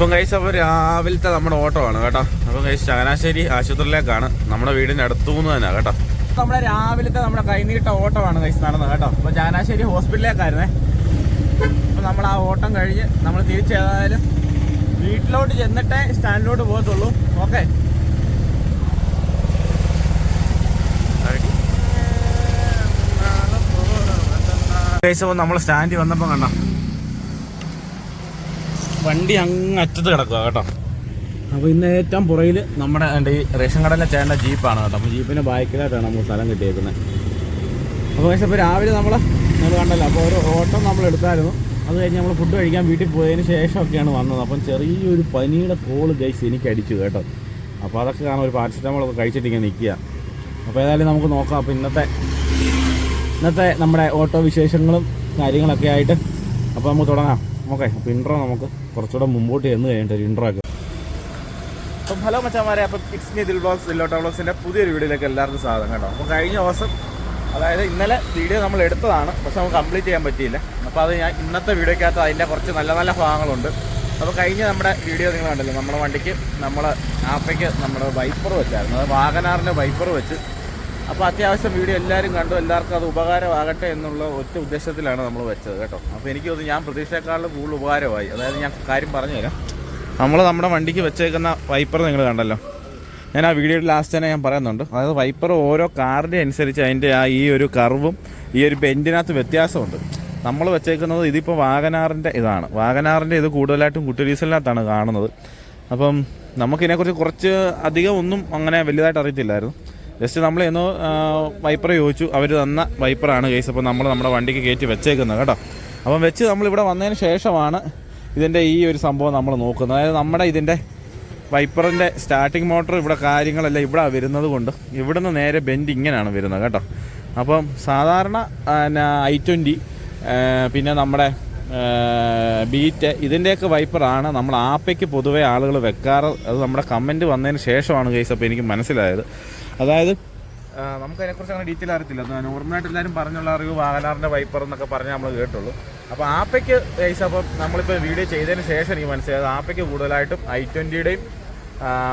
അപ്പം കഴിച്ച് അപ്പോൾ രാവിലത്തെ നമ്മുടെ ഓട്ടോ ആണ് കേട്ടോ. അപ്പം കഴിച്ച് ചങ്ങനാശ്ശേരി ആശുപത്രിയിലേക്കാണ് നമ്മുടെ വീടിന്റെ അടുത്തുനിന്ന് തന്നെ കേട്ടോ. നമ്മുടെ രാവിലത്തെ നമ്മുടെ കൈനീട്ട ഓട്ടോ ആണ് കഴിച്ച് നടന്നത് കേട്ടോ. അപ്പോൾ ചങ്ങനാശ്ശേരി ഹോസ്പിറ്റലിലേക്കായിരുന്നേ. അപ്പം നമ്മൾ ആ ഓട്ടം കഴിഞ്ഞ് നമ്മൾ തിരിച്ചേതായാലും വീട്ടിലോട്ട് ചെന്നിട്ടേ സ്റ്റാൻഡിലോട്ട് പോകത്തുള്ളൂ. ഓക്കെ. നമ്മൾ സ്റ്റാൻഡിൽ വന്നപ്പോൾ കണ്ടോ? വണ്ടി അങ്ങ് അറ്റത്ത് കിടക്കുക കേട്ടോ. അപ്പോൾ ഇന്ന് ഏറ്റവും പുറയിൽ നമ്മുടെ ഈ റേഷൻ കടയിലെ ചേട്ടന്റെ ജീപ്പാണ് കേട്ടോ. അപ്പോൾ ജീപ്പിന്റെ ബാക്കിലായിട്ടാണ് നമ്മൾ സ്ഥലം കിട്ടിയേക്കുന്നത്. അപ്പോൾ പക്ഷേ ഇപ്പോൾ രാവിലെ നമ്മൾ കണ്ടല്ലോ അപ്പോൾ ഒരു ഓട്ടം നമ്മൾ എടുത്തായിരുന്നു. അത് കഴിഞ്ഞ് നമ്മൾ ഫുഡ് കഴിക്കാൻ വീട്ടിൽ പോയതിന് ശേഷമൊക്കെയാണ് വന്നത്. അപ്പം ചെറിയൊരു പനിയുടെ കോൾ ഗൈസ് എനിക്ക് അടിച്ചു കേട്ടോ. അപ്പോൾ അതൊക്കെ കാരണം ഒരു പാരസിറ്റമോളൊക്കെ കഴിച്ചിട്ട് ഇങ്ങനെ നിൽക്കുക. അപ്പോൾ ഏതായാലും നമുക്ക് നോക്കാം. അപ്പോൾ ഇന്നത്തെ ഇന്നത്തെ നമ്മുടെ ഓട്ടോ വിശേഷങ്ങളും കാര്യങ്ങളൊക്കെ ആയിട്ട്. അപ്പോൾ നമുക്ക് തുടങ്ങാം. ഓക്കെ അപ്പോൾ ഇൻട്രോ നമുക്ക്. കുറച്ചുകൂടെ മുമ്പോട്ട് ചെന്ന് കഴിഞ്ഞിട്ട് ഒരു ഇൻട്രോ ഒക്കെ അപ്പം ഹലോ മച്ചാമാരെ അപ്പം കിക്സ് മീ ദിൽ ബ്ലോഗ്സ് ദില്ലോട്ട ബ്ലോഗ്സിന്റെ പുതിയൊരു വീഡിയോയിലേക്ക് എല്ലാവർക്കും സ്വാഗതം കേട്ടോ. അപ്പോൾ കഴിഞ്ഞ ദിവസം അതായത് ഇന്നലെ വീഡിയോ നമ്മൾ എടുത്തതാണ്. പക്ഷെ നമുക്ക് കംപ്ലീറ്റ് ചെയ്യാൻ പറ്റിയില്ല. അപ്പോൾ അത് ഞാൻ ഇന്നത്തെ വീഡിയോക്കകത്ത് അതിന്റെ കുറച്ച് നല്ല നല്ല ഭാഗങ്ങളുണ്ട്. അപ്പോൾ കഴിഞ്ഞ നമ്മുടെ വീഡിയോ നിങ്ങൾ കണ്ടല്ലോ. നമ്മുടെ വണ്ടിക്ക് നമ്മൾ ആപ്പയ്ക്ക് നമ്മുടെ വൈപ്പർ വെച്ചായിരുന്നു. അത് വാഗനാറിന്റെ വൈപ്പർ വെച്ച് അപ്പോൾ അത്യാവശ്യം വീഡിയോ എല്ലാവരും കണ്ടു. എല്ലാവർക്കും അത് ഉപകാരമാകട്ടെ എന്നുള്ള ഒറ്റ ഉദ്ദേശത്തിലാണ് നമ്മൾ വെച്ചത് കേട്ടോ. അപ്പോൾ എനിക്ക് തോന്നുന്നു ഞാൻ പ്രതീക്ഷയെക്കാളും കൂടുതൽ ഉപകാരമായി. അതായത് ഞാൻ കാര്യം പറഞ്ഞു തരാം നമ്മൾ നമ്മുടെ വണ്ടിക്ക് വെച്ചേക്കുന്ന വൈപ്പർ നിങ്ങൾ കണ്ടല്ലോ. ഞാൻ ആ വീഡിയോയുടെ ലാസ്റ്റ് തന്നെ ഞാൻ പറയുന്നുണ്ട്. അതായത് വൈപ്പർ ഓരോ കാറിന്റെ അനുസരിച്ച് അതിന്റെ ആ ഈ ഒരു കർവും ഈ ഒരു ബെൻഡിനകത്ത് വ്യത്യാസമുണ്ട്. നമ്മൾ വെച്ചേക്കുന്നത് ഇതിപ്പോൾ വാഗനാറിന്റെ ഇതാണ്. വാഗനാറിന്റെ ഇത് കൂടുതലായിട്ടും കുട്ടി ഡീസലിനകത്താണ് കാണുന്നത്. അപ്പം നമുക്കിതിനെക്കുറിച്ച് കുറച്ച് അധികം ഒന്നും അങ്ങനെ വലുതായിട്ട് അറിയത്തില്ലായിരുന്നു. ജസ്റ്റ് നമ്മൾ എന്നോ വൈപ്പർ ചോദിച്ചു. അവർ തന്ന വൈപ്പറാണ് കേസ് അപ്പോൾ നമ്മൾ നമ്മുടെ വണ്ടിക്ക് കയറ്റി വെച്ചേക്കുന്നത് കേട്ടോ. അപ്പം വെച്ച് നമ്മളിവിടെ വന്നതിന് ശേഷമാണ് ഇതിന്റെ ഈ ഒരു സംഭവം നമ്മൾ നോക്കുന്നത്. അതായത് നമ്മുടെ ഇതിന്റെ വൈപ്പറിന്റെ സ്റ്റാർട്ടിങ് മോട്ടർ ഇവിടെ കാര്യങ്ങളെല്ലാം ഇവിടെ വരുന്നത് കൊണ്ട് ഇവിടുന്ന് നേരെ ബെൻഡ് ഇങ്ങനെയാണ് വരുന്നത് കേട്ടോ. അപ്പം സാധാരണ പിന്നെ ഐ ട്വന്റി പിന്നെ നമ്മുടെ ബീറ്റ് ഇതിന്റെയൊക്കെ വൈപ്പറാണ് നമ്മൾ ആപ്പയ്ക്ക് പൊതുവേ ആളുകൾ വെക്കാറ്. അത് നമ്മുടെ കമന്റ് വന്നതിന് ശേഷമാണ് കേസ് അപ്പോൾ എനിക്ക് മനസ്സിലായത്. അതായത്? നമുക്ക് അതിനെക്കുറിച്ച് അങ്ങനെ ഡീറ്റെയിൽ അറിയത്തില്ല. നോർമലായിട്ട് എല്ലാവരും പറഞ്ഞുള്ള അറിവ് വാഗനാറിന്റെ വൈപ്പർ എന്നൊക്കെ പറഞ്ഞ് നമ്മൾ കേട്ടുള്ളൂ. അപ്പോൾ ആപ്പയ്ക്ക് ഏസ് അപ്പം നമ്മളിപ്പോൾ വീഡിയോ ചെയ്തതിന് ശേഷം എനിക്ക് മനസ്സിലായത് ആപ്പയ്ക്ക് കൂടുതലായിട്ടും ഐ ട്വന്റിയുടെയും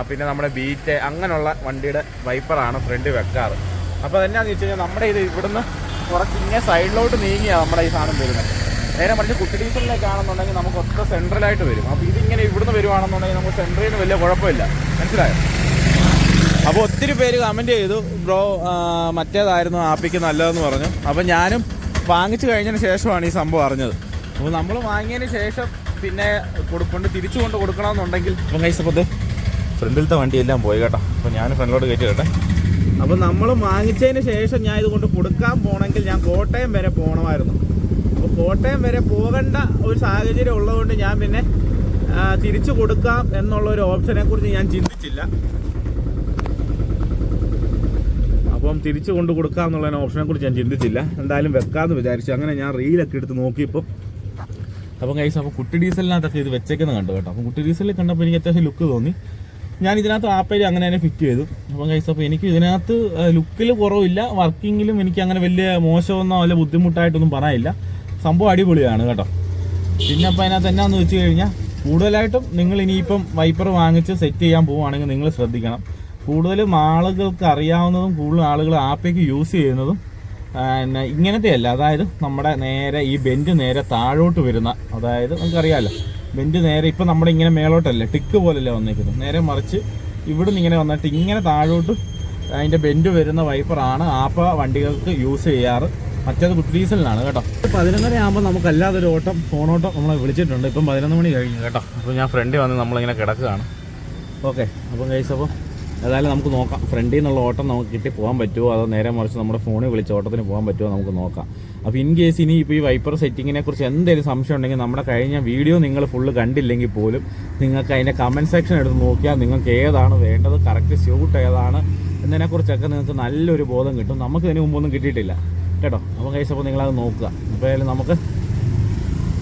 പിന്നെ നമ്മുടെ ബീറ്റ് അങ്ങനെയുള്ള വണ്ടിയുടെ വൈപ്പറാണ് ഫ്രണ്ട് വെക്കാറ്. അപ്പോൾ അതെന്നാന്ന് വെച്ച് കഴിഞ്ഞാൽ നമ്മുടെ ഇത് ഇവിടുന്ന് കുറച്ച് ഇങ്ങനെ സൈഡിലോട്ട് നീങ്ങിയാണ് നമ്മുടെ ഈ സാധനം വരുന്നത്. നേരെ മറിച്ച് കുട്ടി ഡീസലിലേക്കാണെന്നുണ്ടെങ്കിൽ നമുക്ക് ഒത്ത സെൻട്രലായിട്ട് വരും. അപ്പോൾ ഇതിങ്ങനെ ഇവിടുന്ന് വരുവാണെന്നുണ്ടെങ്കിൽ നമുക്ക് സെൻട്രലിന് വലിയ കുഴപ്പമില്ല. മനസ്സിലായോ? അപ്പോൾ ഒത്തിരി പേര് കമന്റ് ചെയ്തു. ബ്രോ മറ്റേതായിരുന്നു ആപ്പിക്ക് നല്ലതെന്ന് പറഞ്ഞു. അപ്പോൾ ഞാനും വാങ്ങിച്ചു കഴിഞ്ഞതിന് ശേഷമാണ് ഈ സംഭവം അറിഞ്ഞത്. അപ്പോൾ നമ്മൾ വാങ്ങിയതിന് ശേഷം പിന്നെ കൊടുക്കൊണ്ട് തിരിച്ചു കൊണ്ട് കൊടുക്കണമെന്നുണ്ടെങ്കിൽ ഇപ്പം കൈസപ്പത്ത് ഫ്രണ്ടിലത്തെ വണ്ടിയെല്ലാം പോയി കേട്ടോ. അപ്പോൾ ഞാൻ ഫ്രണ്ടിലോട്ട് കയറ്റി കേട്ടെ അപ്പോൾ നമ്മൾ വാങ്ങിച്ചതിന് ശേഷം ഞാൻ ഇതുകൊണ്ട് കൊടുക്കാൻ പോകണമെങ്കിൽ ഞാൻ കോട്ടയം വരെ പോകണമായിരുന്നു അപ്പോൾ കോട്ടയം വരെ പോകേണ്ട ഒരു സാഹചര്യം ഉള്ളതുകൊണ്ട് ഞാൻ പിന്നെ തിരിച്ചു കൊടുക്കാം എന്നുള്ള ഒരു ഓപ്ഷനെ കുറിച്ച് ഞാൻ ചിന്തിച്ചില്ല അപ്പം തിരിച്ചു കൊണ്ട് കൊടുക്കാമെന്നുള്ള ഓപ്ഷനെ കുറിച്ച് ഞാൻ ചിന്തിച്ചില്ല. എന്തായാലും വെക്കാമെന്ന് വിചാരിച്ചു. അങ്ങനെ ഞാൻ റീലൊക്കെ എടുത്ത് നോക്കിയപ്പോൾ അപ്പം കൈസ് അപ്പോൾ കുട്ടി ഡീസലിനകത്തൊക്കെ ഇത് വെച്ചേക്കുന്നത് കണ്ടു കേട്ടോ. അപ്പം കുട്ടി ഡീസലിൽ കണ്ടപ്പോൾ എനിക്ക് അത്യാവശ്യം ലുക്ക് തോന്നി. ഞാൻ ഇതിനകത്ത് ആപ്പേര് അങ്ങനെ തന്നെ ഫിറ്റ് ചെയ്തു. അപ്പം കൈസ് അപ്പോൾ എനിക്ക് ഇതിനകത്ത് ലുക്കിൽ കുറവില്ല. വർക്കിങ്ങിലും എനിക്ക് അങ്ങനെ വലിയ മോശമൊന്നോ അല്ല ബുദ്ധിമുട്ടായിട്ടൊന്നും പറയില്ല സംഭവം അടിപൊളിയാണ് കേട്ടോ. പിന്നെ അപ്പം അതിനകത്ത് എന്നാന്ന് വെച്ച് കഴിഞ്ഞാൽ കൂടുതലായിട്ടും നിങ്ങൾ ഇനിയിപ്പം വൈപ്പർ വാങ്ങിച്ച് സെറ്റ് ചെയ്യാൻ പോവുകയാണെങ്കിൽ നിങ്ങൾ ശ്രദ്ധിക്കണം. കൂടുതലും ആളുകൾക്ക് അറിയാവുന്നതും കൂടുതൽ ആളുകൾ ആപ്പേക്ക് യൂസ് ചെയ്യുന്നതും പിന്നെ ഇങ്ങനത്തെ അല്ല അതായത് നമ്മുടെ നേരെ ഈ ബെൻഡ് നേരെ താഴോട്ട് വരുന്ന അതായത് നമുക്കറിയാമല്ലോ ബെൻഡ് നേരെ ഇപ്പം നമ്മുടെ ഇങ്ങനെ മേലോട്ടല്ല ടിക്ക് പോലല്ലേ വന്നിരിക്കുന്നത് നേരെ മറിച്ച് ഇവിടുന്ന് ഇങ്ങനെ വന്നിട്ട് ഇങ്ങനെ താഴോട്ട് അതിന്റെ ബെൻഡ് വരുന്ന വൈപ്പറാണ് ആപ്പ വണ്ടികൾക്ക് യൂസ് ചെയ്യാറ്. മറ്റേത് കുട്ടി ഡീസലിനാണ് കേട്ടോ. പതിനൊന്നര ആകുമ്പോൾ നമുക്ക് അല്ലാതെ ഒരു ഓട്ടം ഫോണോട്ടം നമ്മളെ വിളിച്ചിട്ടുണ്ട്. ഇപ്പം പതിനൊന്ന് മണി കഴിഞ്ഞു കേട്ടോ. അപ്പോൾ ഞാൻ ഫ്രണ്ട് വന്ന് നമ്മളിങ്ങനെ കിടക്കുകയാണ്. ഓക്കെ. അപ്പം കഴിച്ചപ്പോൾ ഏതായാലും നമുക്ക് നോക്കാം. ഫ്രണ്ടിൽ നിന്നുള്ള ഓട്ടം നമുക്ക് കിട്ടി പോകാൻ പറ്റുമോ? അതോ നേരെ മറിച്ച് നമ്മുടെ ഫോണിൽ വിളിച്ച് ഓട്ടത്തിന് പോകാൻ പറ്റുമോ? നമുക്ക് നോക്കാം. അപ്പോൾ ഇൻ കേസ് ഇനി ഇപ്പോൾ ഈ വൈപ്പർ സെറ്റിങ്ങിനെ കുറിച്ച് എന്തെങ്കിലും സംശയം ഉണ്ടെങ്കിൽ നമ്മുടെ കഴിഞ്ഞ വീഡിയോ നിങ്ങൾ ഫുള്ള് കണ്ടില്ലെങ്കിൽ പോലും നിങ്ങൾക്ക് അതിന്റെ കമന്റ് സെക്ഷൻ എടുത്ത് നോക്കിയാൽ നിങ്ങൾക്ക് ഏതാണ് വേണ്ടത് കറക്റ്റ് സ്യൂട്ട് ഏതാണ് എന്നതിനെക്കുറിച്ചൊക്കെ നിങ്ങൾക്ക് നല്ലൊരു ബോധം കിട്ടും. നമുക്ക് ഇതിന് മുമ്പൊന്നും കിട്ടിയിട്ടില്ല. കേട്ടോ? അപ്പോൾ കഴിച്ചപ്പോൾ നിങ്ങളത് നോക്കുക. അപ്പോൾ നമുക്ക്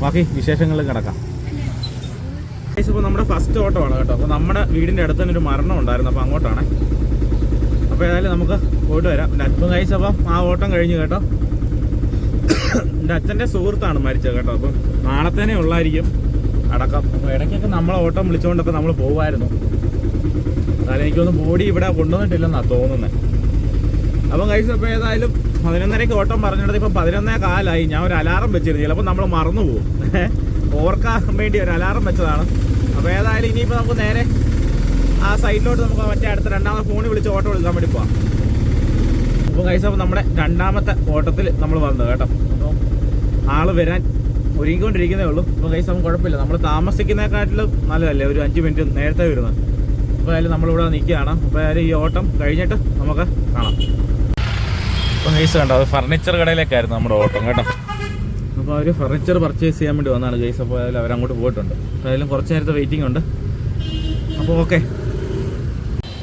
ബാക്കി വിശേഷങ്ങളിൽ കിടക്കാം. ഇപ്പോൾ നമ്മുടെ ഫസ്റ്റ് ഓട്ടമാണ് കേട്ടോ. അപ്പോൾ നമ്മുടെ വീടിന്റെ അടുത്ത് തന്നെ ഒരു മരണം ഉണ്ടായിരുന്നു. അപ്പോൾ അങ്ങോട്ടാണ്. അപ്പോൾ ഏതായാലും നമുക്ക് പോയിട്ട് വരാം. എന്റെ അച്ഛൻ ഗൈസ് അപ്പം ആ ഓട്ടം കഴിഞ്ഞു കേട്ടോ. എന്റെ അച്ഛന്റെ സുഹൃത്താണ് മരിച്ചത് കേട്ടോ. അപ്പം നാളെ തന്നെ ഉള്ളായിരിക്കും അടക്കം. അപ്പോൾ ഇടയ്ക്കൊക്കെ നമ്മളെ ഓട്ടം വിളിച്ചുകൊണ്ടൊക്കെ നമ്മൾ പോകുമായിരുന്നു എന്നാലും എനിക്കൊന്ന് ബോഡി ഇവിടെ കൊണ്ടുവന്നിട്ടില്ലെന്നാണ് തോന്നുന്നത് അപ്പം ഗൈസ് അപ്പോൾ ഏതായാലും പതിനൊന്നരയ്ക്ക് ഓട്ടം പറഞ്ഞിടത്ത് ഇപ്പം പതിനൊന്നേ കാലായി. ഞാൻ ഒരു അലാറം വെച്ചിരുന്നു. ചിലപ്പോൾ നമ്മൾ മറന്നു പോകും ഓർക്കാൻ വേണ്ടി ഒരു അലാറം വെച്ചതാണ്. അപ്പോൾ ഏതായാലും ഇനിയിപ്പോൾ നമുക്ക് നേരെ ആ സൈഡിലോട്ട് നമുക്ക് മറ്റേ അടുത്ത രണ്ടാമത്തെ ഫോണിൽ വിളിച്ച് ഓട്ടോ എടുക്കാൻ വേണ്ടി പോവാം. അപ്പോൾ കൈസ അപ്പോൾ നമ്മുടെ രണ്ടാമത്തെ ഓട്ടത്തിൽ നമ്മൾ വന്നത് കേട്ടോ. അപ്പോൾ ആൾ വരാൻ ഒരുങ്ങിക്കൊണ്ടിരിക്കുന്നേ ഉള്ളൂ. അപ്പോൾ കൈസ നമുക്ക് കുഴപ്പമില്ല. നമ്മൾ താമസിക്കുന്നതിനെക്കാട്ടിലും നല്ലതല്ലേ? ഒരു അഞ്ച് മിനിറ്റ് നേരത്തെ വരുന്നത്. അപ്പോൾ അതിൽ നമ്മളിവിടെ നിൽക്കുകയാണ്. അപ്പോൾ അതിൽ ഈ ഓട്ടം കഴിഞ്ഞിട്ട് നമുക്ക് കാണാം. അപ്പോൾ കൈസ കണ്ടോ? അത് ഫർണിച്ചർ കടയിലേക്കായിരുന്നു നമ്മുടെ ഓട്ടം കേട്ടോ. അപ്പോൾ അവർ ഫർണിച്ചർ പർച്ചേസ് ചെയ്യാൻ വേണ്ടി വന്നാണ് ഗൈസ് അപ്പോൾ അതിൽ അവരങ്ങോട്ട് പോയിട്ടുണ്ട്. അപ്പോൾ അതിലും കുറച്ച് നേരത്തെ വെയിറ്റിംഗ് ഉണ്ട്. അപ്പോൾ ഓക്കെ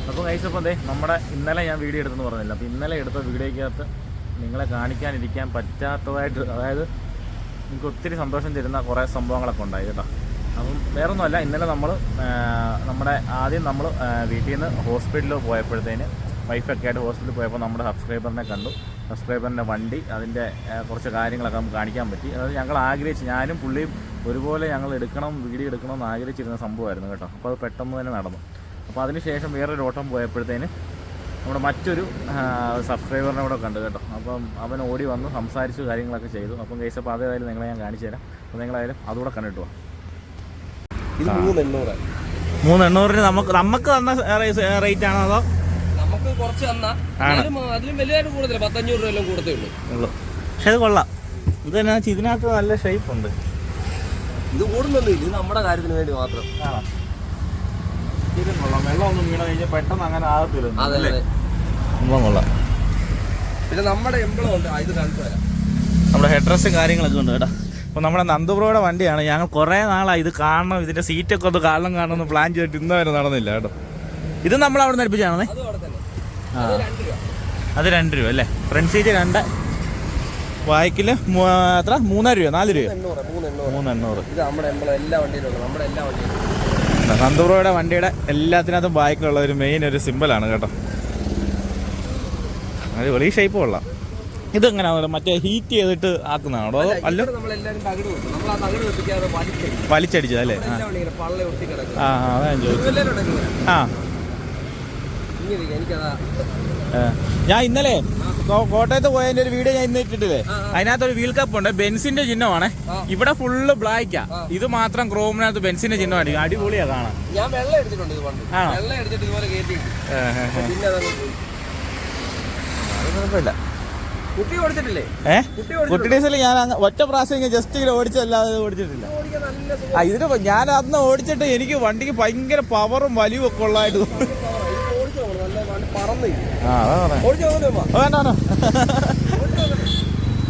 അപ്പോൾ ഗൈസ് അപ്പോൾ അതെ നമ്മുടെ ഇന്നലെ ഞാൻ വീഡിയോ എടുത്തെന്ന് പറഞ്ഞില്ല? അപ്പോൾ ഇന്നലെ എടുത്ത വീഡിയോയ്ക്കകത്ത് നിങ്ങളെ കാണിക്കാനിരിക്കാൻ പറ്റാത്തതായിട്ട് അതായത് എനിക്ക് ഒത്തിരി സന്തോഷം തരുന്ന കുറേ സംഭവങ്ങളൊക്കെ ഉണ്ടായി കേട്ടോ. അപ്പം വേറൊന്നുമല്ല ഇന്നലെ നമ്മൾ നമ്മുടെ ആദ്യം നമ്മൾ വീട്ടിൽ നിന്ന് ഹോസ്പിറ്റലിൽ പോയപ്പോഴത്തേന് വൈഫൊക്കെ ആയിട്ട് ഹോസ്പിറ്റലിൽ പോയപ്പോൾ നമ്മുടെ സബ്സ്ക്രൈബറിനെ കണ്ടു. സബ്സ്ക്രൈബറിന്റെ വണ്ടി അതിന്റെ കുറച്ച് കാര്യങ്ങളൊക്കെ നമുക്ക് കാണിക്കാൻ പറ്റി. അതായത് ഞങ്ങൾ ആഗ്രഹിച്ച് ഞാനും പുള്ളിയും ഒരുപോലെ ഞങ്ങൾ എടുക്കണം വീഡിയോ എടുക്കണം എന്ന് ആഗ്രഹിച്ചിരുന്ന സംഭവമായിരുന്നു കേട്ടോ. അപ്പോൾ അത് പെട്ടെന്ന് തന്നെ നടന്നു. അപ്പോൾ അതിനുശേഷം വേറൊരു ഓട്ടം പോയപ്പോഴത്തേന് നമ്മുടെ മറ്റൊരു സബ്സ്ക്രൈബറിനെ കൂടെ കണ്ടു കേട്ടോ. അപ്പം അവൻ ഓടി വന്ന് സംസാരിച്ചു കാര്യങ്ങളൊക്കെ ചെയ്തു. അപ്പം കേസ് അപ്പോൾ അതേതായാലും നിങ്ങളെ ഞാൻ കാണിച്ചു തരാം. അപ്പോൾ നിങ്ങളായാലും അതുകൂടെ കണ്ടിട്ട് പോവാം ഇത് മൂന്ന് എണ്ണൂറ് മൂന്ന് എണ്ണൂറിന് നമുക്ക് നമുക്ക് തന്ന റേറ്റ് ആണോ അതോ നമുക്ക് കുറച്ച് തന്നാ. അതിലും വലിയതായിട്ട് കൂടുതൽ പത്തഞ്ഞൂറ് രൂപ എല്ലാം കൂടത്തേ ഉള്ളൂ. പക്ഷെ അത് കൊള്ളാം. ഇത് എന്നാ ഇതിനകത്ത് നല്ല ഷേപ്പ് ഉണ്ട്. ഇത് കൂടുന്നൊന്നും ഇത് നമ്മുടെ കാര്യത്തിന് വേണ്ടി മാത്രം. കൊള്ളാം. വെള്ളം ഒന്നും വീണ കഴിഞ്ഞാൽ പെട്ടെന്ന് അങ്ങനെ ആകത്തില്ല അതെ അതെ. സംഭവം കൊള്ളാം. പിന്നെ നമ്മുടെ എംബളം ഉണ്ട്. ഇത് കാണിച്ചു തരാം. നമ്മുടെ ഹെഡ് ഡ്രസ്സും കാര്യങ്ങളൊക്കെ ഉണ്ട് കേട്ടോ. അപ്പോൾ നമ്മുടെ നന്ദുബ്രോയുടെ വണ്ടിയാണ്. ഞങ്ങൾ കുറേ നാളായി ഇത് കാണണം. ഇതിന്റെ സീറ്റൊക്കെ ഒന്ന് കാണണം കാണണം എന്ന് പ്ലാൻ ചെയ്തിട്ട് ഇന്നുവരെ നടന്നില്ല കേട്ടോ. ഇത് നമ്മൾ അവിടെ നിന്ന് തന്നെ ആ അത് രണ്ട് രൂപ. അത് അല്ലേ? ഫ്രണ്ട് സീറ്റ് രണ്ട്. മൂ- എത്ര? മൂന്നായിരം രൂപ നാല് രൂപ. മൂന്നെണ്ണൂറ് ഇത് നന്ദുബ്രോയുടെ വണ്ടിയുടെ എല്ലാത്തിനകത്തും ബാക്കിലുള്ള ഒരു മെയിൻ ഒരു സിമ്പിളാണ് കേട്ടോ. അടിപൊളി ഷേപ്പ് കൊള്ളാം. ഇതെങ്ങനെയാണ് മറ്റേ ഹീറ്റ് ചെയ്തിട്ട് ആക്കുന്നതാണോ അതോ അല്ല വലിച്ചടിച്ചതല്ലേ ആ, അതാ ഞാൻ ചോദിച്ചത്. ആ ഇങ്ങനെ ഇരിക്കും. എനിക്കതാ ഏ. ഞാൻ ഇന്നലെ കോട്ടയത്ത് പോയതിന്റെ ഒരു വീഡിയോ ഞാൻ ഇന്ന് ഇട്ടിട്ടില്ലേ? ആ, ആ. അതിനകത്ത് ഒരു വീൽ കപ്പ് ഉണ്ട് ബെൻസിന്റെ ചിഹ്നമാണ്. ഇവിടെ ഫുള്ള് ബ്ലാക്കാ. ഇത് മാത്രം ക്രോമിനകത്ത് ബെൻസിന്റെ ചിഹ്നമാണ് അടിപൊളിയാ കാണാൻ. ഞാൻ വെള്ളം എടുത്തിട്ടുണ്ട് ആണോ? വെള്ളം എടുത്തിട്ട് ഇതുപോലെ കുഴപ്പമില്ല. കുട്ടി ഓടിച്ചിട്ടില്ലേ? കുട്ടി ഡീസൽ ഞാൻ ഒറ്റ പ്രാവശ്യം ജസ്റ്റ് ഇങ്ങനെ ഓടിച്ചല്ലാതെ ഓടിച്ചിട്ടില്ല. ആ ഇതിന് ഞാൻ അന്ന് ഓടിച്ചിട്ട് എനിക്ക് വണ്ടിക്ക് ഭയങ്കര പവറും വലിവും ഒക്കെ ഉള്ളതായിട്ട് തോന്നി.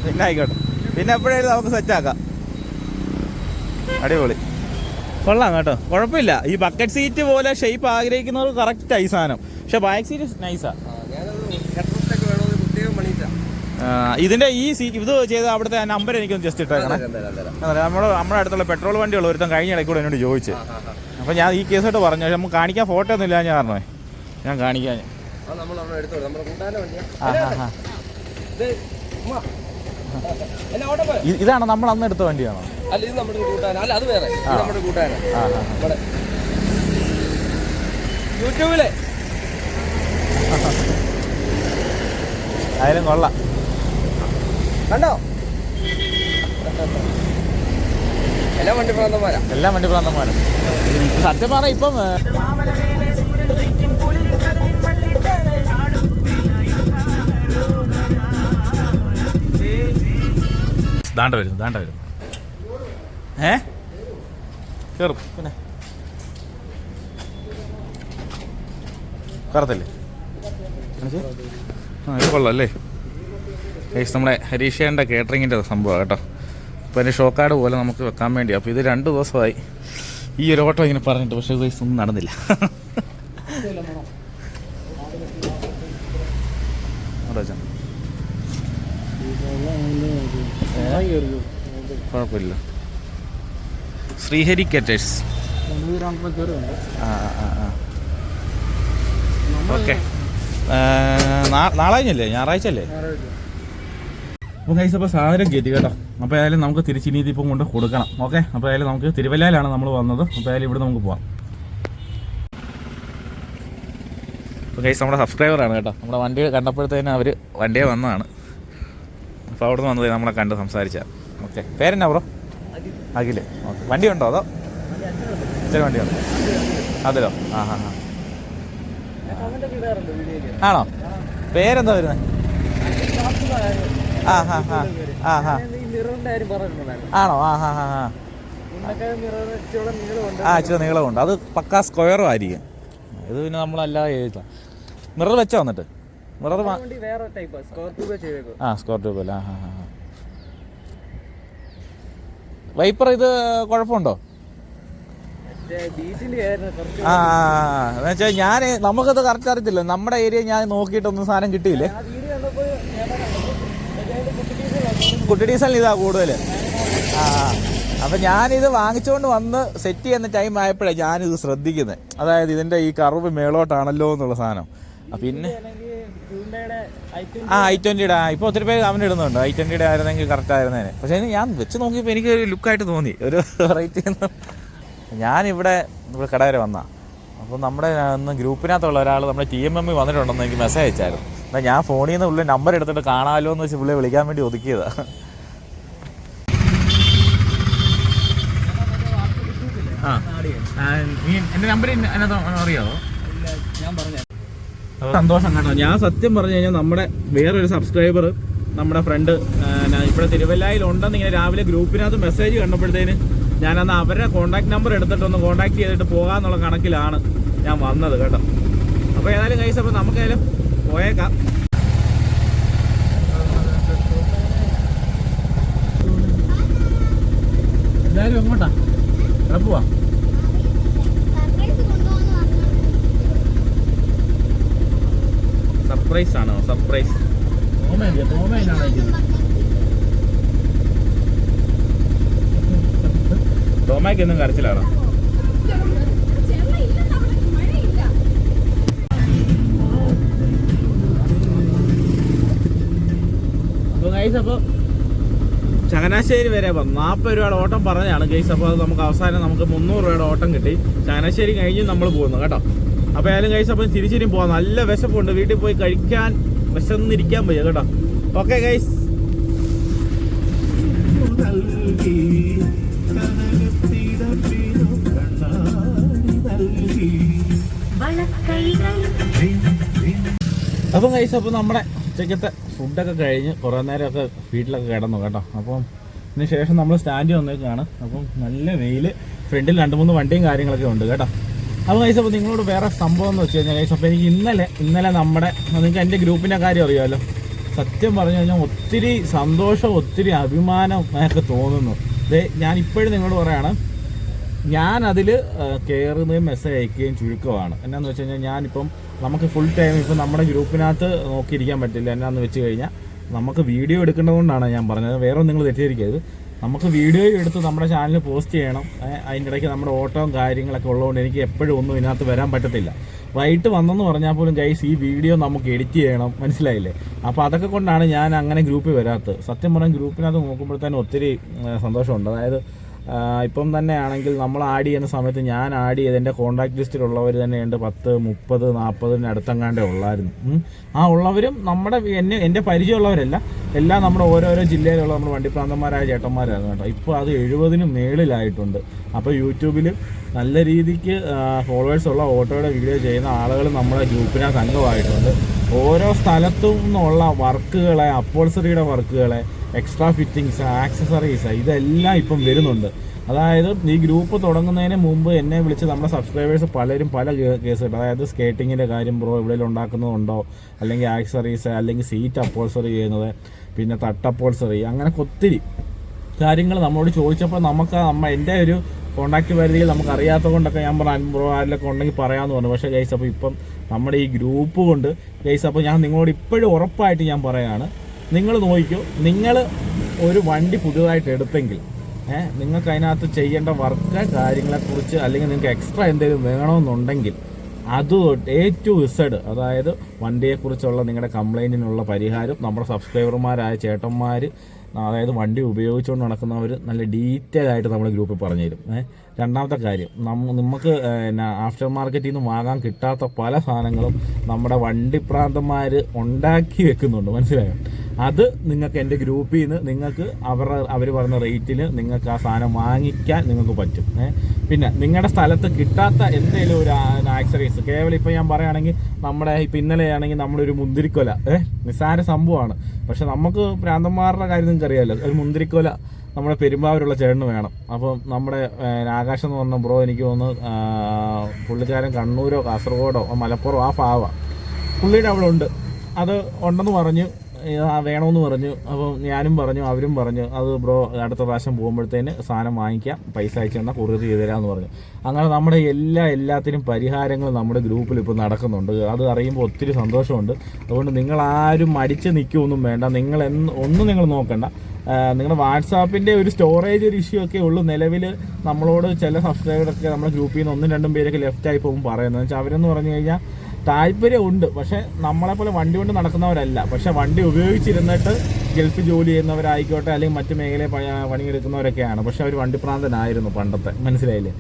പിന്നെ ആയിക്കോട്ടെ പിന്നെ എപ്പോഴേലും നമുക്ക് സെറ്റ് ആക്കാം. അടിപൊളി. കൊള്ളാം കേട്ടോ. കുഴപ്പമില്ല. ഈ ബക്കറ്റ് സീറ്റ് പോലെ ഷേപ്പ് ആഗ്രഹിക്കുന്നവർക്ക് കറക്റ്റ് ആയി സാധനം. പക്ഷെ ബാക്ക് സീറ്റ് നൈസാ ഇതിന്റെ ഈ സീ ഇത് ചെയ്ത അവിടുത്തെ നമ്പർ എനിക്കൊന്ന് ജസ്റ്റ് ഇട്ടേക്കണം. നമ്മുടെ നമ്മുടെ അടുത്തുള്ള പെട്രോൾ വണ്ടിയുള്ള ഒരുത്തം കഴിഞ്ഞ ഇടയ്ക്കൂടെ എന്നോട് ചോദിച്ചു. അപ്പോൾ ഞാൻ ഈ കേസായിട്ട് പറഞ്ഞു. പക്ഷെ നമുക്ക് കാണിക്കാൻ ഫോട്ടോ ഒന്നും ഇല്ല ഞാൻ പറഞ്ഞേ ഞാൻ കാണിക്കാൻ നമ്മൾ അവിടെ എടുത്തോളൂ. നമ്മുടെ കൂട്ടാന്റെ വണ്ടിയാ. ആ ആ ആ. ഇത് ഉമ്മ. എന്നെ ഓട്ടം ഇതാണോ നമ്മൾ അന്ന് എടുത്ത വണ്ടിയാണോ? അല്ല ഇത് നമ്മുടെ കൂട്ടാന. അല്ല അത് വേറെ. നമ്മുടെ കൂട്ടാന. നമ്മുടെ യൂട്യൂബിലെ. ആയാലും കൊള്ളാം. കണ്ടോ? എല്ലാ വണ്ടി പ്രാന്തന്മാരാ എല്ലാം വണ്ടി പ്രാന്തന്മാരും സത്യം പറഞ്ഞ ഇപ്പം ദാണ്ട വരുന്നു ദാണ്ട വരുന്നു. ഏ? കയറും പിന്നെ. കറത്തല്ലേ? ആ ഇത് കൊള്ളാം അല്ലേ ഏസ് നമ്മുടെ ഹരീഷേന്റെ കേറ്ററിങ്ങിന്റെ സംഭവമാണ് കേട്ടോ. അപ്പോൾ അതിന്റെ ഷോക്കാർഡ് പോലെ നമുക്ക് വെക്കാൻ വേണ്ടി അപ്പോൾ ഇത് രണ്ട് ദിവസമായി ഈ ഒരു ഓട്ടോ ഇങ്ങനെ പറഞ്ഞിട്ട് പക്ഷേ ഇത് ഒന്നും നടന്നില്ല അവിടെ വെച്ചാ. ഏ? കുഴപ്പമില്ല. ശ്രീഹരി കേറ്റേഴ്സ് ആ ആ ആ ഓക്കെ. നാളെ കഴിഞ്ഞല്ലേ ഞായറാഴ്ച അല്ലേ അപ്പോൾ കൈസ് അപ്പോൾ സാധനം കയറ്റി കേട്ടോ. അപ്പോൾ ഏതായാലും നമുക്ക് തിരിച്ചിനി ഇതിപ്പം കൊണ്ട് കൊടുക്കണം. ഓക്കെ? അപ്പോൾ ഏതായാലും നമുക്ക് തിരുവല്ലയിലാണ് നമ്മൾ വന്നത്. അപ്പോൾ ഏതായാലും ഇവിടെ നമുക്ക് പോവാം. അപ്പോൾ കൈസ് നമ്മുടെ സബ്സ്ക്രൈബറാണ് കേട്ടോ. നമ്മുടെ വണ്ടി കണ്ടപ്പോഴത്തേനും അവർ വണ്ടിയെ വന്നതാണ്. അപ്പോൾ അവിടെ നിന്ന് വന്നത് നമ്മളെ കണ്ട് സംസാരിച്ച. ഓക്കെ. പേരെന്നാ ബ്രോ? അഖിൽ. ഓക്കെ. വണ്ടി ഉണ്ടോ അതോ? ഇച്ചിരി വണ്ടിയുണ്ടോ അതിലോ? ആ ഹാ ഹാ ആണോ? പേരെന്താ വരുന്നത് ആ ഹാ ഹാ ആ ഹാ ആണോ? ആ ഹാ ഹാ ഹാ ആ ഇച്ചിരി നീളമുണ്ട്. അത് പക്കാ സ്ക്വയറും ആയിരിക്കും. ഇത് പിന്നെ നമ്മളല്ലാതെ ചെയ്തില്ല മിറർ വെച്ചോ വന്നിട്ട് മിറർ ആ സ്ക്വയർ ട്യൂബ് അല്ലേ ആ ഹാ ഹാ വൈപ്പർ ഇത് കുഴപ്പമുണ്ടോ? ആ എന്നുവെച്ചാൽ ഞാൻ നമുക്കത് കറക്റ്റ് അറിയത്തില്ല. നമ്മുടെ ഏരിയ ഞാൻ നോക്കിയിട്ടൊന്നും സാധനം കിട്ടിയില്ലേ? കുട്ടി ഡീസലിന് ഇതാ കൂടുതൽ ആ അപ്പം ഞാനിത് വാങ്ങിച്ചുകൊണ്ട് വന്ന് സെറ്റ് ചെയ്യുന്ന ടൈം ആയപ്പോഴേ ഞാനിത് ശ്രദ്ധിക്കുന്നത് അതായത് ഇതിന്റെ ഈ കറുവ് മേളോട്ടാണല്ലോ എന്നുള്ള സാധനം. പിന്നെ? ആ ഐ ട്വന്റിയുടെ ഇപ്പോൾ ഒത്തിരി പേര് അവൻ ഇടുന്നുണ്ട്. ഐ ട്വന്റിയുടെ ആയിരുന്നെങ്കിൽ കറക്റ്റ് ആയിരുന്നേനെ. പക്ഷേ ഞാൻ വെച്ച് നോക്കിയപ്പോൾ എനിക്ക് ഒരു ലുക്കായിട്ട് തോന്നി. ഒരു വെറൈറ്റി ഞാൻ ഇവിടെ കട വരെ വന്നാ. അപ്പോൾ നമ്മുടെ ഇന്ന് ഗ്രൂപ്പിനകത്തുള്ള ഒരാൾ നമ്മുടെ ടി എം എം വന്നിട്ടുണ്ടെന്ന് എനിക്ക് മെസ്സേജ് അയച്ചായിരുന്നു. എന്നാൽ ഞാൻ ഫോണിൽ നിന്ന് പുള്ളി നമ്പർ എടുത്തിട്ട് കാണാമല്ലോ എന്ന് വെച്ച് പുള്ളിയെ വിളിക്കാൻ വേണ്ടി ഒതുക്കിയതാ. ആ എന്റെ നമ്പർ അറിയാമോ ഞാൻ പറഞ്ഞു സന്തോഷം കേട്ടോ. ഞാൻ സത്യം പറഞ്ഞു കഴിഞ്ഞാൽ നമ്മുടെ വേറൊരു സബ്സ്ക്രൈബർ നമ്മുടെ ഫ്രണ്ട് ഇവിടെ തിരുവല്ലായിൽ ഉണ്ടെന്ന് ഇങ്ങനെ രാവിലെ ഗ്രൂപ്പിനകത്ത് മെസ്സേജ് കണ്ടപ്പോഴത്തേന് ഞാൻ അന്ന് അവരുടെ കോൺടാക്ട് നമ്പർ എടുത്തിട്ട് ഒന്ന് കോൺടാക്ട് ചെയ്തിട്ട് പോകാന്നുള്ള കണക്കിലാണ് ഞാൻ വന്നത് കേട്ടോ. അപ്പോൾ ഏതായാലും കൈസ് അപ്പോൾ നമുക്കേതായാലും പോയേക്കാം. എല്ലാവരും എങ്ങോട്ടാ? പോവാ? സർപ്രൈസ് ആണോ? സർപ്രൈസ് ടോമാക്കൊന്നും കരച്ചിലാണോ? അപ്പോൾ ഗൈസ് അപ്പോൾ ചങ്ങനാശ്ശേരി വരെ വന്നു നാൽപ്പത് രൂപയുടെ ഓട്ടം പറഞ്ഞാണ് ഗൈസ് അപ്പോൾ അത് നമുക്ക് അവസാനം നമുക്ക് മുന്നൂറ് രൂപയുടെ ഓട്ടം കിട്ടി. ചങ്ങനാശ്ശേരി കഴിഞ്ഞ് നമ്മൾ പോകുന്നു കേട്ടോ. അപ്പോൾ ഏലും ഗൈസ് അപ്പം തിരിച്ചിരും പോവാം. നല്ല വിശപ്പുണ്ട്. വീട്ടിൽ പോയി കഴിക്കാൻ വിശന്നിരിക്കാൻ പോയി കേട്ടോ. ഓക്കെ ഗൈസ് അപ്പം കഴിച്ച അപ്പം നമ്മുടെ ഉച്ചക്കത്തെ ഫുഡൊക്കെ കഴിഞ്ഞ് കുറേ നേരമൊക്കെ വീട്ടിലൊക്കെ കിടന്നു കേട്ടോ. അപ്പം ഇതിന് ശേഷം നമ്മൾ സ്റ്റാൻഡ് വന്നേക്കാണ്. അപ്പം നല്ല വെയിൽ ഫ്രണ്ടിൽ രണ്ട് മൂന്ന് വണ്ടിയും കാര്യങ്ങളൊക്കെ ഉണ്ട് കേട്ടോ. അപ്പോൾ കഴിച്ച അപ്പോൾ നിങ്ങളോട് വേറെ സംഭവം എന്ന് വെച്ച് കഴിഞ്ഞാൽ കഴിച്ച അപ്പോൾ എനിക്ക് ഇന്നലെ ഇന്നലെ നമ്മുടെ നിങ്ങൾക്ക് എന്റെ ഗ്രൂപ്പിന്റെ കാര്യം അറിയാമല്ലോ സത്യം പറഞ്ഞു കഴിഞ്ഞാൽ ഒത്തിരി സന്തോഷം ഒത്തിരി അഭിമാനം ഒക്കെ തോന്നുന്നു. ദേ ഞാൻ ഇപ്പോഴും നിങ്ങളോട് പറയാണ് ഞാൻ അതിൽ കയറുന്നതും മെസ്സേജ് അയക്കുകയും ചുരുക്കമാണ്. എന്നാന്ന് വെച്ച് കഴിഞ്ഞാൽ ഞാനിപ്പം നമുക്ക് ഫുൾ ടൈം ഇപ്പം നമ്മുടെ ഗ്രൂപ്പിനകത്ത് നോക്കിയിരിക്കാൻ പറ്റില്ല. എന്നാന്ന് വെച്ച് കഴിഞ്ഞാൽ നമുക്ക് വീഡിയോ എടുക്കേണ്ടതുകൊണ്ടാണ് ഞാൻ പറഞ്ഞത്. വേറെ നിങ്ങൾ തെറ്റിദ്ധരിക്കരുത്. നമുക്ക് വീഡിയോ എടുത്ത് നമ്മുടെ ചാനലിൽ പോസ്റ്റ് ചെയ്യണം. അതിന്റെ ഇടയ്ക്ക് നമ്മുടെ ഓട്ടവും കാര്യങ്ങളൊക്കെ ഉള്ളതുകൊണ്ട് എനിക്ക് എപ്പോഴും ഒന്നും ഇതിനകത്ത് വരാൻ പറ്റത്തില്ല. വൈകിട്ട് വന്നെന്ന് പറഞ്ഞാൽ പോലും ഗൈസ് ഈ വീഡിയോ നമുക്ക് എഡിറ്റ് ചെയ്യണം. മനസ്സിലായില്ലേ? അപ്പോൾ അതൊക്കെ കൊണ്ടാണ് ഞാൻ അങ്ങനെ ഗ്രൂപ്പിൽ വരാത്തത്. സത്യം പറഞ്ഞാൽ ഗ്രൂപ്പിനകത്ത് നോക്കുമ്പോഴത്തേനും ഒത്തിരി സന്തോഷമുണ്ട്. അതായത് ഇപ്പം തന്നെ ആണെങ്കിൽ നമ്മൾ ആഡ് ചെയ്യുന്ന സമയത്ത് ഞാൻ ആഡ് ചെയ്ത് എന്റെ കോൺടാക്ട് ലിസ്റ്റിലുള്ളവർ തന്നെയുണ്ട്. പത്ത് മുപ്പത് നാൽപ്പതിന് അടുത്തെങ്ങാണ്ടേ ഉള്ളായിരുന്നു. ആ ഉള്ളവരും നമ്മുടെ എന്നെ എന്റെ പരിചയമുള്ളവരല്ല. എല്ലാം നമ്മുടെ ഓരോരോ ജില്ലയിലുള്ള നമ്മുടെ വണ്ടിപ്രാന്തന്മാരായ ചേട്ടന്മാരായിരുന്നു കേട്ടോ. ഇപ്പോൾ അത് എഴുപതിനും മേളിലായിട്ടുണ്ട്. അപ്പോൾ യൂട്യൂബിൽ നല്ല രീതിക്ക് ഫോളോവേഴ്സ് ഉള്ള ഓട്ടോയുടെ വീഡിയോ ചെയ്യുന്ന ആളുകൾ നമ്മുടെ ഗ്രൂപ്പിനകത്ത് അംഗമായിട്ടുണ്ട്. ഓരോ സ്ഥലത്തു നിന്നുള്ള വർക്കുകളെ അപ്പോൾസറിയുടെ വർക്കുകളെ എക്സ്ട്രാ ഫിറ്റിങ്സ് ആക്സസറീസ് ഇതെല്ലാം ഇപ്പം വരുന്നുണ്ട്. അതായത് ഈ ഗ്രൂപ്പ് തുടങ്ങുന്നതിന് മുമ്പ് എന്നെ വിളിച്ച് നമ്മുടെ സബ്സ്ക്രൈബേഴ്സ് പലരും പല കേസുണ്ട് അതായത് സ്കേറ്റിങ്ങിന്റെ കാര്യം ബ്രോ എവിടെയെങ്കിലും ഉണ്ടാക്കുന്നതുണ്ടോ? അല്ലെങ്കിൽ ആക്സറീസ് അല്ലെങ്കിൽ സീറ്റ് അപ്പോൾസറി ചെയ്യുന്നത് പിന്നെ തട്ട് അപ്പോൾസറി അങ്ങനെ ഒത്തിരി കാര്യങ്ങൾ നമ്മളോട് ചോദിച്ചപ്പോൾ നമുക്ക് നമ്മ എന്റെ ഒരു കോണ്ടാക്ട് പരിധിയിൽ നമുക്ക് അറിയാത്തത് കൊണ്ടൊക്കെ ഞാൻ പറഞ്ഞു ബ്രോ ആരിലൊക്കെ ഉണ്ടെങ്കിൽ പറയാമെന്ന് പറഞ്ഞു. പക്ഷേ ഗൈസ് അപ്പോൾ ഇപ്പം നമ്മുടെ ഈ ഗ്രൂപ്പ് കൊണ്ട് ഗൈസ് അപ്പോൾ ഞാൻ നിങ്ങളോട് ഇപ്പോഴും ഉറപ്പായിട്ട് ഞാൻ പറയാണ് നിങ്ങൾ നോക്കിക്കോ നിങ്ങൾ ഒരു വണ്ടി പുതുതായിട്ട് എടുത്തെങ്കിൽ ഏഹ് നിങ്ങൾക്ക് അതിനകത്ത് ചെയ്യേണ്ട വർക്ക് കാര്യങ്ങളെക്കുറിച്ച് അല്ലെങ്കിൽ നിങ്ങൾക്ക് എക്സ്ട്രാ എന്തെങ്കിലും വേണമെന്നുണ്ടെങ്കിൽ അത് എ ടു ഇസഡ് അതായത് വണ്ടിയെക്കുറിച്ചുള്ള നിങ്ങളുടെ കംപ്ലൈന്റിനുള്ള പരിഹാരം നമ്മുടെ സബ്സ്ക്രൈബർമാരായ ചേട്ടന്മാർ അതായത് വണ്ടി ഉപയോഗിച്ചുകൊണ്ട് നടക്കുന്നവർ നല്ല ഡീറ്റെയിൽ ആയിട്ട് നമ്മുടെ ഗ്രൂപ്പിൽ പറഞ്ഞു തരും. രണ്ടാമത്തെ കാര്യം നമ്മ നമുക്ക് ആഫ്റ്റർ മാർക്കറ്റിൽ നിന്ന് വാങ്ങാൻ കിട്ടാത്ത പല സാധനങ്ങളും നമ്മുടെ വണ്ടി വണ്ടിപ്രാന്തന്മാർ ഉണ്ടാക്കി വെക്കുന്നുണ്ട്. മനസ്സിലായോ? അത് നിങ്ങൾക്ക് എന്റെ ഗ്രൂപ്പിൽ നിന്ന് നിങ്ങൾക്ക് അവരുടെ അവർ പറഞ്ഞ റേറ്റിൽ നിങ്ങൾക്ക് ആ സാധനം വാങ്ങിക്കാൻ നിങ്ങൾക്ക് പറ്റും. പിന്നെ നിങ്ങളുടെ സ്ഥലത്ത് കിട്ടാത്ത എന്തെങ്കിലും ഒരു ആക്സറീസ് കേവലം ഇപ്പം ഞാൻ പറയുകയാണെങ്കിൽ നമ്മുടെ ഇപ്പം ഇന്നലെയാണെങ്കിൽ നമ്മുടെ ഒരു മുന്തിരിക്കൊല. ഏഹ് നിസ്സാര സംഭവമാണ്. പക്ഷെ നമുക്ക് പ്രാന്തന്മാരുടെ കാര്യം നിങ്ങൾക്ക് അറിയാമല്ലോ ഒരു മുന്തിരിക്കൊല നമ്മുടെ പെരുമ്പാവൂരുള്ള ചേട്ടന് വേണം. അപ്പം നമ്മുടെ ആകാശം എന്ന് പറഞ്ഞ ബ്രോ എനിക്ക് തോന്നുന്നു പുള്ളിക്കാരൻ കണ്ണൂരോ കാസർഗോഡോ മലപ്പുറമോ ആ ഭാവ പുള്ളിയുടെ അവിടെ ഉണ്ട്. അത് ഉണ്ടെന്ന് പറഞ്ഞു വേണമെന്ന് പറഞ്ഞു. അപ്പം ഞാനും പറഞ്ഞു അവരും പറഞ്ഞു അത് ബ്രോ അടുത്ത പ്രാവശ്യം പോകുമ്പോഴത്തേന് സാധനം വാങ്ങിക്കാം പൈസ അയച്ചു തന്നാൽ കൊറിയർ ചെയ്ത് തരാമെന്ന് പറഞ്ഞു. അങ്ങനെ നമ്മുടെ എല്ലാ എല്ലാത്തിനും പരിഹാരങ്ങൾ നമ്മുടെ ഗ്രൂപ്പിൽ ഇപ്പോൾ നടക്കുന്നുണ്ട്. അത് അറിയുമ്പോൾ ഒത്തിരി സന്തോഷമുണ്ട്. അതുകൊണ്ട് നിങ്ങൾ ആരും മടിച്ച് നിൽക്കുകയൊന്നും വേണ്ട. നിങ്ങൾ എന്ന് ഒന്നും നിങ്ങൾ നോക്കണ്ട. നിങ്ങളുടെ വാട്സാപ്പിന്റെ ഒരു സ്റ്റോറേജ് ഒരു ഇഷ്യൂ ഒക്കെ ഉള്ളൂ നിലവിൽ നമ്മളോട് ചില സബ്സ്ക്രൈബറൊക്കെ നമ്മുടെ ഗ്രൂപ്പിൽ നിന്ന് ഒന്നും രണ്ടും പേരൊക്കെ ലെഫ്റ്റ് ആയി പോകും പറയുന്നത്. വെച്ചാൽ അവരെന്ന് പറഞ്ഞു കഴിഞ്ഞാൽ താല്പര്യമുണ്ട്. പക്ഷെ നമ്മളെപ്പോലെ വണ്ടി കൊണ്ട് നടക്കുന്നവരല്ല. പക്ഷെ വണ്ടി ഉപയോഗിച്ചിരുന്നിട്ട് ഗൾഫ് ജോലി ചെയ്യുന്നവരായിക്കോട്ടെ അല്ലെങ്കിൽ മറ്റു മേഖലയിൽ പണിയെടുക്കുന്നവരൊക്കെയാണ്. പക്ഷെ അവർ വണ്ടി വണ്ടിപ്രാന്തനായിരുന്നു പണ്ടത്തെ. മനസ്സിലായില്ലേ?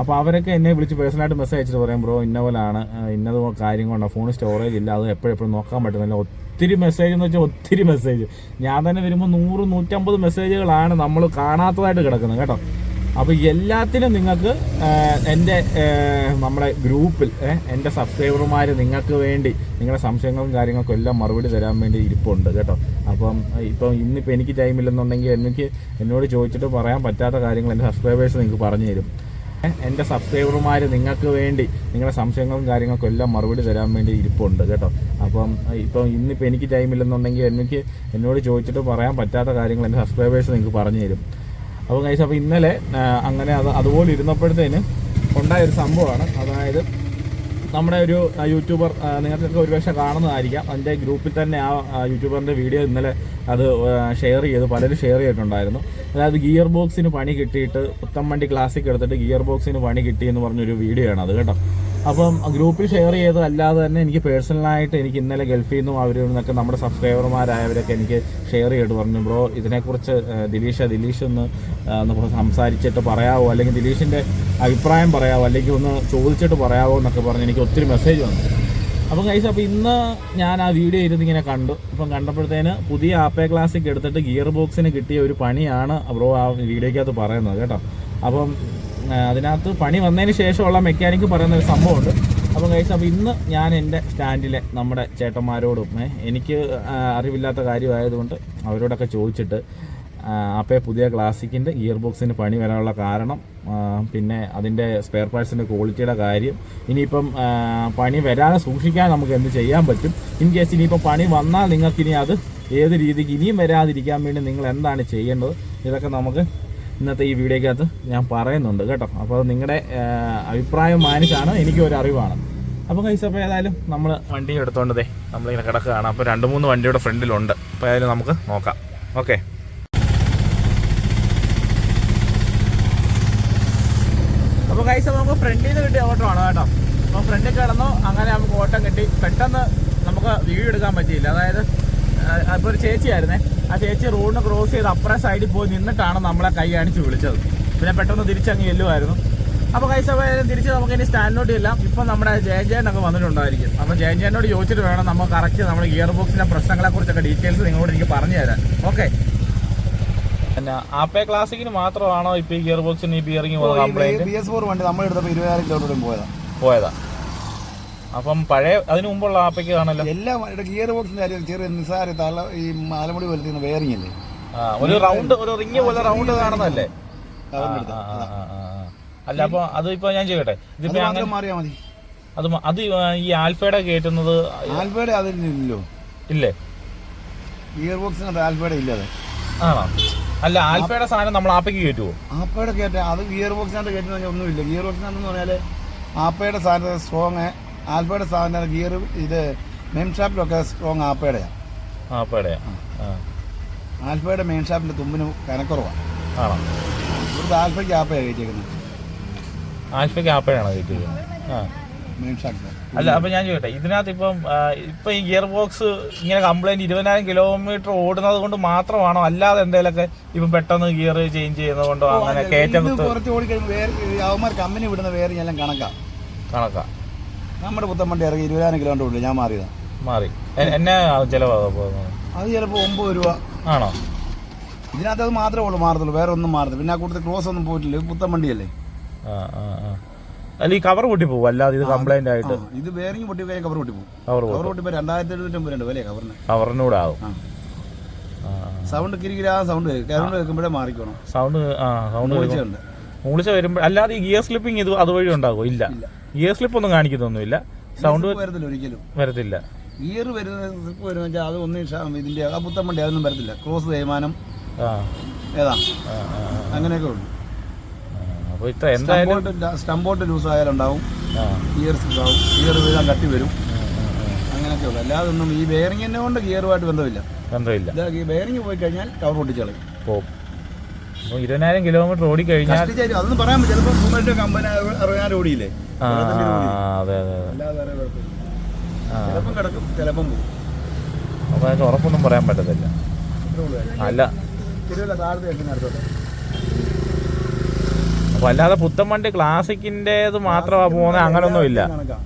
അപ്പോൾ അവരൊക്കെ എന്നെ വിളിച്ച് പേഴ്സണലായിട്ട് മെസ്സേജ് അയച്ചിട്ട് പറയും ബ്രോ ഇന്ന പോലാണ് ഇന്നത് കാര്യം കൊണ്ടാണ് ഫോൺ സ്റ്റോറേജ് ഇല്ല അത് എപ്പോഴെപ്പോഴും നോക്കാൻ പറ്റുന്നില്ല ഒത്തിരി മെസ്സേജ് എന്ന് വെച്ചാൽ ഒത്തിരി മെസ്സേജ്. ഞാൻ തന്നെ വരുമ്പോൾ നൂറ് നൂറ്റമ്പത് മെസ്സേജുകളാണ് നമ്മൾ കാണാത്തതായിട്ട് കിടക്കുന്നത് കേട്ടോ? അപ്പോൾ എല്ലാത്തിനും നിങ്ങൾക്ക് എന്റെ നമ്മുടെ ഗ്രൂപ്പിൽ എന്റെ സബ്സ്ക്രൈബർമാർ നിങ്ങൾക്ക് വേണ്ടി നിങ്ങളുടെ സംശയങ്ങളും കാര്യങ്ങൾക്കും എല്ലാം മറുപടി തരാൻ വേണ്ടി ഇരിപ്പുണ്ട് കേട്ടോ. അപ്പം ഇപ്പം ഇന്നിപ്പോൾ എനിക്ക് ടൈമില്ലെന്നുണ്ടെങ്കിൽ എനിക്ക് എന്നോട് ചോദിച്ചിട്ട് പറയാൻ പറ്റാത്ത കാര്യങ്ങൾ എന്റെ സബ്സ്ക്രൈബേഴ്സ് നിങ്ങൾക്ക് പറഞ്ഞു തരും. എന്റെ സബ്സ്ക്രൈബർമാർ നിങ്ങൾക്ക് വേണ്ടി നിങ്ങളുടെ സംശയങ്ങളും കാര്യങ്ങൾക്കും എല്ലാം മറുപടി തരാൻ വേണ്ടി ഇരിപ്പുണ്ട് കേട്ടോ. അപ്പം ഇപ്പം ഇന്നിപ്പോൾ എനിക്ക് ടൈമില്ലെന്നുണ്ടെങ്കിൽ എനിക്ക് എന്നോട് ചോദിച്ചിട്ട് പറയാൻ പറ്റാത്ത കാര്യങ്ങൾ എന്റെ സബ്സ്ക്രൈബേഴ്സ് നിങ്ങൾക്ക് പറഞ്ഞു തരും. അപ്പോൾ കഴിച്ച അപ്പോൾ ഇന്നലെ അങ്ങനെ അത് അതുപോലെ ഇരുന്നപ്പോഴത്തേന് ഉണ്ടായ ഒരു സംഭവമാണ്. അതായത് നമ്മുടെ ഒരു യൂട്യൂബർ നിങ്ങൾക്ക് നിങ്ങൾക്കൊക്കെ ഒരുപക്ഷെ കാണുന്നതായിരിക്കാം. അതിന്റെ ഗ്രൂപ്പിൽ തന്നെ ആ യൂട്യൂബറിന്റെ വീഡിയോ ഇന്നലെ അത് ഷെയർ ചെയ്ത് പലരും ഷെയർ ചെയ്തിട്ടുണ്ടായിരുന്നു. അതായത് ഗിയർ ബോക്സിന് പണി കിട്ടിയിട്ട് പുത്തമ്പണ്ടി ക്ലാസിക് എടുത്തിട്ട് ഗിയർ ബോക്സിന് പണി കിട്ടി എന്ന് പറഞ്ഞൊരു വീഡിയോ ആണ് അത് കേട്ടോ. അപ്പം ഗ്രൂപ്പിൽ ഷെയർ ചെയ്തതല്ലാതെ തന്നെ എനിക്ക് പേഴ്സണലായിട്ട് എനിക്ക് ഇന്നലെ ഗൾഫിൽ നിന്നും അവരിൽ നിന്നൊക്കെ നമ്മുടെ സബ്സ്ക്രൈബർമാരായവരൊക്കെ എനിക്ക് ഷെയർ ചെയ്തിട്ട് പറഞ്ഞു ബ്രോ ഇതിനെക്കുറിച്ച് ദിലീഷ ദിലീഷ് ഒന്ന് ഒന്ന് സംസാരിച്ചിട്ട് പറയാവോ? അല്ലെങ്കിൽ ദിലീഷിന്റെ അഭിപ്രായം പറയാവോ? അല്ലെങ്കിൽ ഒന്ന് ചോദിച്ചിട്ട് പറയാവോ? എന്നൊക്കെ പറഞ്ഞ് എനിക്ക് ഒത്തിരി മെസ്സേജ് വന്നു. അപ്പം കൈസ് അപ്പോൾ ഇന്ന് ഞാൻ ആ വീഡിയോ ഇരുന്ന് ഇങ്ങനെ കണ്ടു. അപ്പം കണ്ടപ്പോഴത്തേന് പുതിയ ആപ്പേ ക്ലാസിക് എടുത്തിട്ട് ഗിയർ ബോക്സിന് കിട്ടിയ ഒരു പണിയാണ് ബ്രോ ആ വീഡിയോയ്ക്കകത്ത് പറയുന്നത് കേട്ടോ. അപ്പം അതിനകത്ത് പണി വന്നതിന് ശേഷമുള്ള മെക്കാനിക്ക് പറയുന്ന ഒരു സംഭവമുണ്ട്. അപ്പം കഴിച്ചാൽ അപ്പോൾ ഇന്ന് ഞാൻ എന്റെ സ്റ്റാൻഡിലെ നമ്മുടെ ചേട്ടന്മാരോടും എനിക്ക് അറിവില്ലാത്ത കാര്യമായതുകൊണ്ട് അവരോടൊക്കെ ചോദിച്ചിട്ട് അപ്പേ പുതിയ ക്ലാസിക്കിന്റെ ഇയർ ബോക്സിന് പണി വരാനുള്ള കാരണം പിന്നെ അതിന്റെ സ്പെയർ പാർട്സിന്റെ ക്വാളിറ്റിയുടെ കാര്യം. ഇനിയിപ്പം പണി വരാതെ സൂക്ഷിക്കാൻ നമുക്ക് എന്ത് ചെയ്യാൻ പറ്റും? ഇൻ കേസ് ഇനിയിപ്പം പണി വന്നാൽ നിങ്ങൾക്കിനി അത് ഏത് രീതിക്ക് ഇനിയും വരാതിരിക്കാൻ വേണ്ടി നിങ്ങൾ എന്താണ് ചെയ്യേണ്ടത്? ഇതൊക്കെ നമുക്ക് ഇന്നത്തെ ഈ വീഡിയോക്കകത്ത് ഞാൻ പറയുന്നുണ്ട് കേട്ടോ. അപ്പോൾ നിങ്ങളുടെ അഭിപ്രായം മാനിച്ചാണ് എനിക്ക് ഒരു അറിവാണ്. അപ്പോൾ കൈസ് അപ്പോൾ ഏതായാലും നമ്മൾ വണ്ടി എടുത്തോണ്ടതേ നമ്മളിങ്ങനെ കിടക്കുകയാണ്. അപ്പോൾ രണ്ട് മൂന്ന് വണ്ടിയുടെ ഫ്രണ്ടിലുണ്ട്. അപ്പോൾ ഏതായാലും നമുക്ക് നോക്കാം. ഓക്കെ. അപ്പോൾ കൈസ നമുക്ക് ഫ്രണ്ടിൽ നിന്ന് കിട്ടിയ ഓട്ടോ ആണ് കേട്ടോ. അപ്പോൾ ഫ്രണ്ടിൽ കിടന്നു. അങ്ങനെ നമുക്ക് ഓട്ടം കിട്ടി. പെട്ടെന്ന് നമുക്ക് വീഡിയോ എടുക്കാൻ പറ്റിയില്ല. അതായത് അപ്പോൾ ഒരു ചേച്ചിയായിരുന്നേ. ആ ചേച്ചി റോഡിന് ക്രോസ് ചെയ്ത് അപ്പുറം സൈഡിൽ പോയി നിന്നിട്ടാണ് നമ്മളെ കൈ കാണിച്ച് വിളിച്ചത്. പിന്നെ പെട്ടെന്ന് തിരിച്ചങ്ങ് ചെല്ലുമായിരുന്നു. അപ്പോൾ കൈസ പോയാലും തിരിച്ച് നമുക്ക് ഇനി സ്റ്റാൻഡിലോട്ട് ഇല്ല. ഇപ്പം നമ്മുടെ ജയൻജയനൊക്കെ വന്നിട്ടുണ്ടായിരിക്കും. അപ്പോൾ ജയൻജയനോട് ചോദിച്ചിട്ട് വേണം നമ്മൾ കറക്റ്റ് നമ്മുടെ ഗിയർ ബോക്സിന്റെ പ്രശ്നങ്ങളെക്കുറിച്ചൊക്കെ ഡീറ്റെയിൽസ് നിങ്ങളോട് എനിക്ക് പറഞ്ഞു തരാൻ. ഓക്കെ പിന്നെ ആപ്പേ ക്ലാസിക്കിന് മാത്രമാണോ ഇപ്പോൾ ഈ ഗിയർ ബോക്സിന് ഈ bearing complaint B S four വണ്ടി നമ്മൾ എടുത്തപ്പോൾ കിലോമീറ്റർ പോയതാ. പോയതാ. അപ്പം പഴയ അതിനു മുമ്പുള്ള ആപ്പയ്ക്ക് കാണല്ലോ എല്ലാ ഗിയർ ബോക്സിന്റെ കാര്യം ചെറിയ നിസാര തല ഈ മാലമുടി പോലത്തെ വേറിങ് അല്ലേ ഒരു റൗണ്ട് ഒരു റിങ് പോലെ റൗണ്ട് കാണുന്നതല്ലേ. അല്ല അപ്പൊ അത് ഇപ്പൊ ഞാൻ ചെയ്യട്ടെ? ഇതിപ്പോ അങ്ങനെ മാറിയാ മതി. അത് അത് ഈ ആൽഫയുടെ കേറ്റുന്നത് ആൽഫയുടെ അതില്ലല്ലോ ഇല്ലേ. ഗിയർ ബോക്സിനകത്ത് ആൽഫയുടെ ഇല്ലാതെ ആണോ? അല്ല ആൽഫയുടെ സാധനം നമ്മൾ ആപ്പയ്ക്ക് കയറ്റുമോ ആപ്പയുടെ കേറ്റാ അത് ഗിയർ ബോക്സിനകത്ത് കയറ്റുന്ന ഒന്നുമില്ല. ഗിയർ ബോക്സിനകത്ത് പറഞ്ഞാൽ ആപ്പയുടെ സാധനം സ്ട്രോങ് ആൽഫയുടെ സാധനം ഗിയർ ഇത് മെയിൻ ഷാപ്പിലൊക്കെ സ്ട്രോങ് ആപ്പയുടെയാണ് ആപ്പയുടെയാണ് ആൽഫയുടെ? മെയിൻ ഷാപ്പിന്റെ തുമ്പിന് കനക്കുറവാണ് ആണോ? ഇവിടുത്തെ ആൽഫയ്ക്ക് ആപ്പയാണ് കയറ്റിയേക്കുന്നത് ആൽഫയ്ക്ക് ആപ്പയാണോ കയറ്റിയത് ആ. മെയിൻ ഷാക്ക് അല്ല അപ്പൊ ഞാൻ ചോദിക്കട്ടെ ഇതിനകത്ത് ഇപ്പം ഇപ്പൊ ഈ ഗിയർ ബോക്സ് ഇങ്ങനെ കംപ്ലൈന്റ് ഇരുപതിനായിരം കിലോമീറ്റർ ഓടുന്നത് കൊണ്ട് മാത്രമാണോ? അല്ലാതെ എന്തെങ്കിലുമൊക്കെ ഇപ്പൊ പെട്ടെന്ന് ഗിയർ ചേഞ്ച് ചെയ്യുന്നത് കൊണ്ടോ അങ്ങനെ കയറ്റം കുറച്ച് ഓടിക്കഴിയുമ്പോൾ അവന്മാർ കമ്പനി വിടുന്ന വേറെ കണക്കാം. കണക്കാ. നമ്മുടെ പുത്തമ്പണ്ടി ഇറങ്ങി ഇരുപതിനായിരം കിലോമീറ്റർ ഉള്ളു ഞാൻ മാറിയതാണ് മാറി. എന്നാ പോകുന്നത് അത്? ചിലപ്പോൾ ഒമ്പത് രൂപ. ആണോ? ഇതിനകത്ത് അത് മാത്രമേ ഉള്ളൂ മാറത്തുള്ളൂ. വേറെ ഒന്നും മാറത്തില്ല. പിന്നെ ആ കൂട്ടത്തിൽ ക്രോസ് ഒന്നും പോയിട്ടില്ല. വണ്ടിയല്ലേ ആ ആ ആ. അല്ല ഈ കവർ പൊട്ടി പോകും അല്ലാതെ ഇത് കംപ്ലൈന്റ് ആയിട്ട്. ഇത് ബേറിംഗ് പൊട്ടി പോയാൽ കവർ പൊട്ടി പോകും കവർ കവർ പൊട്ടിപ്പോൾ രണ്ടായിരത്തി എഴുന്നൂറ്റമ്പത് രണ്ട് വില കവറിന് കവറിനൂടെ ആവും. സൗണ്ട് കിരികിരാ സൗണ്ട് സൗണ്ട് വെക്കുമ്പോഴേ മാറിക്കണം സൗണ്ട് ആ സൗണ്ട് വിളിച്ചുണ്ട് മൂളിച്ച വരുമ്പോൾ അല്ലാതെ ഈ ഗിയർ സ്ലിപ്പിംഗ് ഇത് അതുവഴി ഉണ്ടാകുമോ ഇല്ല. ഗിയർ സ്ലിപ്പ് ഒന്നും കാണിക്കുന്നൊന്നുമില്ല. സൗണ്ട് വരത്തില്ല ഒരിക്കലും. വരത്തില്ല. ഗിയർ വരുന്ന സ്ലിപ്പ് വരുന്ന വെച്ചാൽ അത് ഒന്നും ഇതിന്റെ ആ പുത്തൻ വണ്ടി അതൊന്നും വരത്തില്ല. ക്രോസ് തേയ്മാനം. ഏതാ? അങ്ങനെയൊക്കെ ഉള്ളു. സ്റ്റംബോട്ട് ലൂസ് ആയാലുണ്ടാവും ഗിയർ ഉണ്ടാവും. ഗിയർ വീഴാൻ കട്ടി വരും. അങ്ങനെയൊക്കെ ഉള്ളു. അല്ലാതെ ഒന്നും ഈ ബെയറിംഗ് കൊണ്ട് ഗിയറുമായിട്ട് ബന്ധമില്ല. ബന്ധമില്ല. ബെയറിംഗ് പോയി കഴിഞ്ഞാൽ കവർ പൊട്ടിച്ചളയും പോവും. അപ്പൊ ഇരുപതിനായിരം കിലോമീറ്റർ ഓടി കഴിഞ്ഞാൽ കഷ്ടിച്ചാലും അതൊന്നും പറയാൻ പറ്റില്ല ചിലപ്പോൾ മൂന്നായിട്ട് കമ്പനി അറുപതിനായിരം ഓടിയില്ലേ ആ അതെ അതെ അതെ അല്ലാതെ വേറെ കുഴപ്പമില്ല ആ ചിലപ്പം കിടക്കും ചിലപ്പം പോകും അപ്പൊ അതിന് ഉറപ്പൊന്നും പറയാൻ പറ്റത്തില്ല ഇത്രേ ഉള്ളൂ കാര്യം. അല്ല തിരുവല്ല താഴത്തെ എങ്ങനെ അടുത്തോട്ടെ അപ്പൊ അല്ലാതെ പുത്തൻവണ്ടി ക്ലാസിക്കിന്റേത് മാത്രമാ പോകുന്നത് അങ്ങനൊന്നും ഇല്ല കണക്കാ.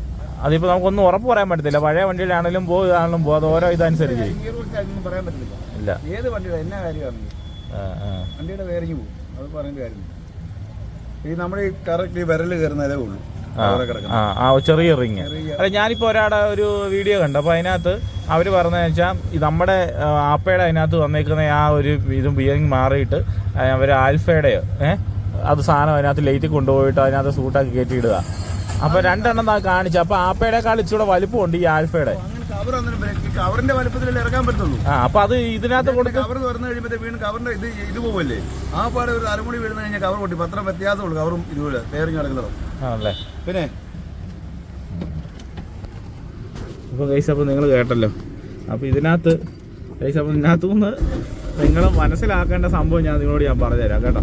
അതിപ്പോ നമുക്കൊന്നും ഉറപ്പ് പറയാൻ പറ്റത്തില്ല പഴയ വണ്ടിയിലാണെങ്കിലും പോകുകയാണെങ്കിലും പോകും അത് ഓരോ ഇതനുസരിച്ച് ഗിയർ പറയാൻ പറ്റില്ല ഇല്ല ഏത് വണ്ടിയുടെ എന്നാ കാര്യമാണെങ്കിലും. വണ്ടിയുടെ വേറിങ് പോകും. അത് പറയുന്ന കാര്യമില്ല. ഈ നമ്മുടെ ഈ കറക്റ്റ് ഈ വിരൽ കയറുന്നതേ ഉള്ളൂ. ആ, ചെറിയ റിങ്. അല്ല ഞാനിപ്പോ ഒരാടെ ഒരു വീഡിയോ കണ്ടു. അപ്പൊ അതിനകത്ത് അവർ പറഞ്ഞതെന്ന് വെച്ചാൽ നമ്മുടെ ആപ്പയുടെ അതിനകത്ത് വന്നേക്കുന്ന ആ ഒരു ഇതും ബിയറിങ് മാറിയിട്ട് അവർ ആൽഫയുടെയോ ഏഹ് അത് സാധനം അതിനകത്ത് ലൈറ്റ് കൊണ്ടുപോയിട്ട് അതിനകത്ത് സൂട്ടാക്കി കയറ്റിയിടുക. അപ്പൊ രണ്ടെണ്ണം കാണിച്ചു. അപ്പൊ ആപ്പയുടെക്കാൾ ഇച്ചിരി വലിപ്പമുണ്ട് ഈ ആൽഫയുടെ. കവർ കവറിന്റെ വലുപ്പത്തിലല്ലേ ഇറക്കാൻ പറ്റുള്ളൂ. ആ അപ്പൊ അത് ഇതിനകത്ത് കൊടുത്ത് കവർ തുറന്നു കഴിയുമ്പോൾ വീണ്ടും കവറിന്റെ ഇത് ഇത് പോവല്ലേ? ആ പാടെ ഒരു അരമുടി വീഴുന്ന കഴിഞ്ഞാൽ കവർ പൊട്ടി. പത്രം വ്യത്യാസമുള്ളൂ കവറും ഇതുപോലെ പേറിങ് കിടക്കുന്നതും ആണല്ലേ? പിന്നെ? അപ്പോൾ ഗൈസ് അപ്പോൾ നിങ്ങൾ കേട്ടല്ലോ. അപ്പോൾ ഇതിനകത്ത് ഗൈസ് അപ്പോൾ ഇതിനകത്തുനിന്ന് നിങ്ങൾ മനസ്സിലാക്കേണ്ട സംഭവം ഞാൻ നിങ്ങളോട് ഞാൻ പറഞ്ഞുതരാം. കേട്ടോ?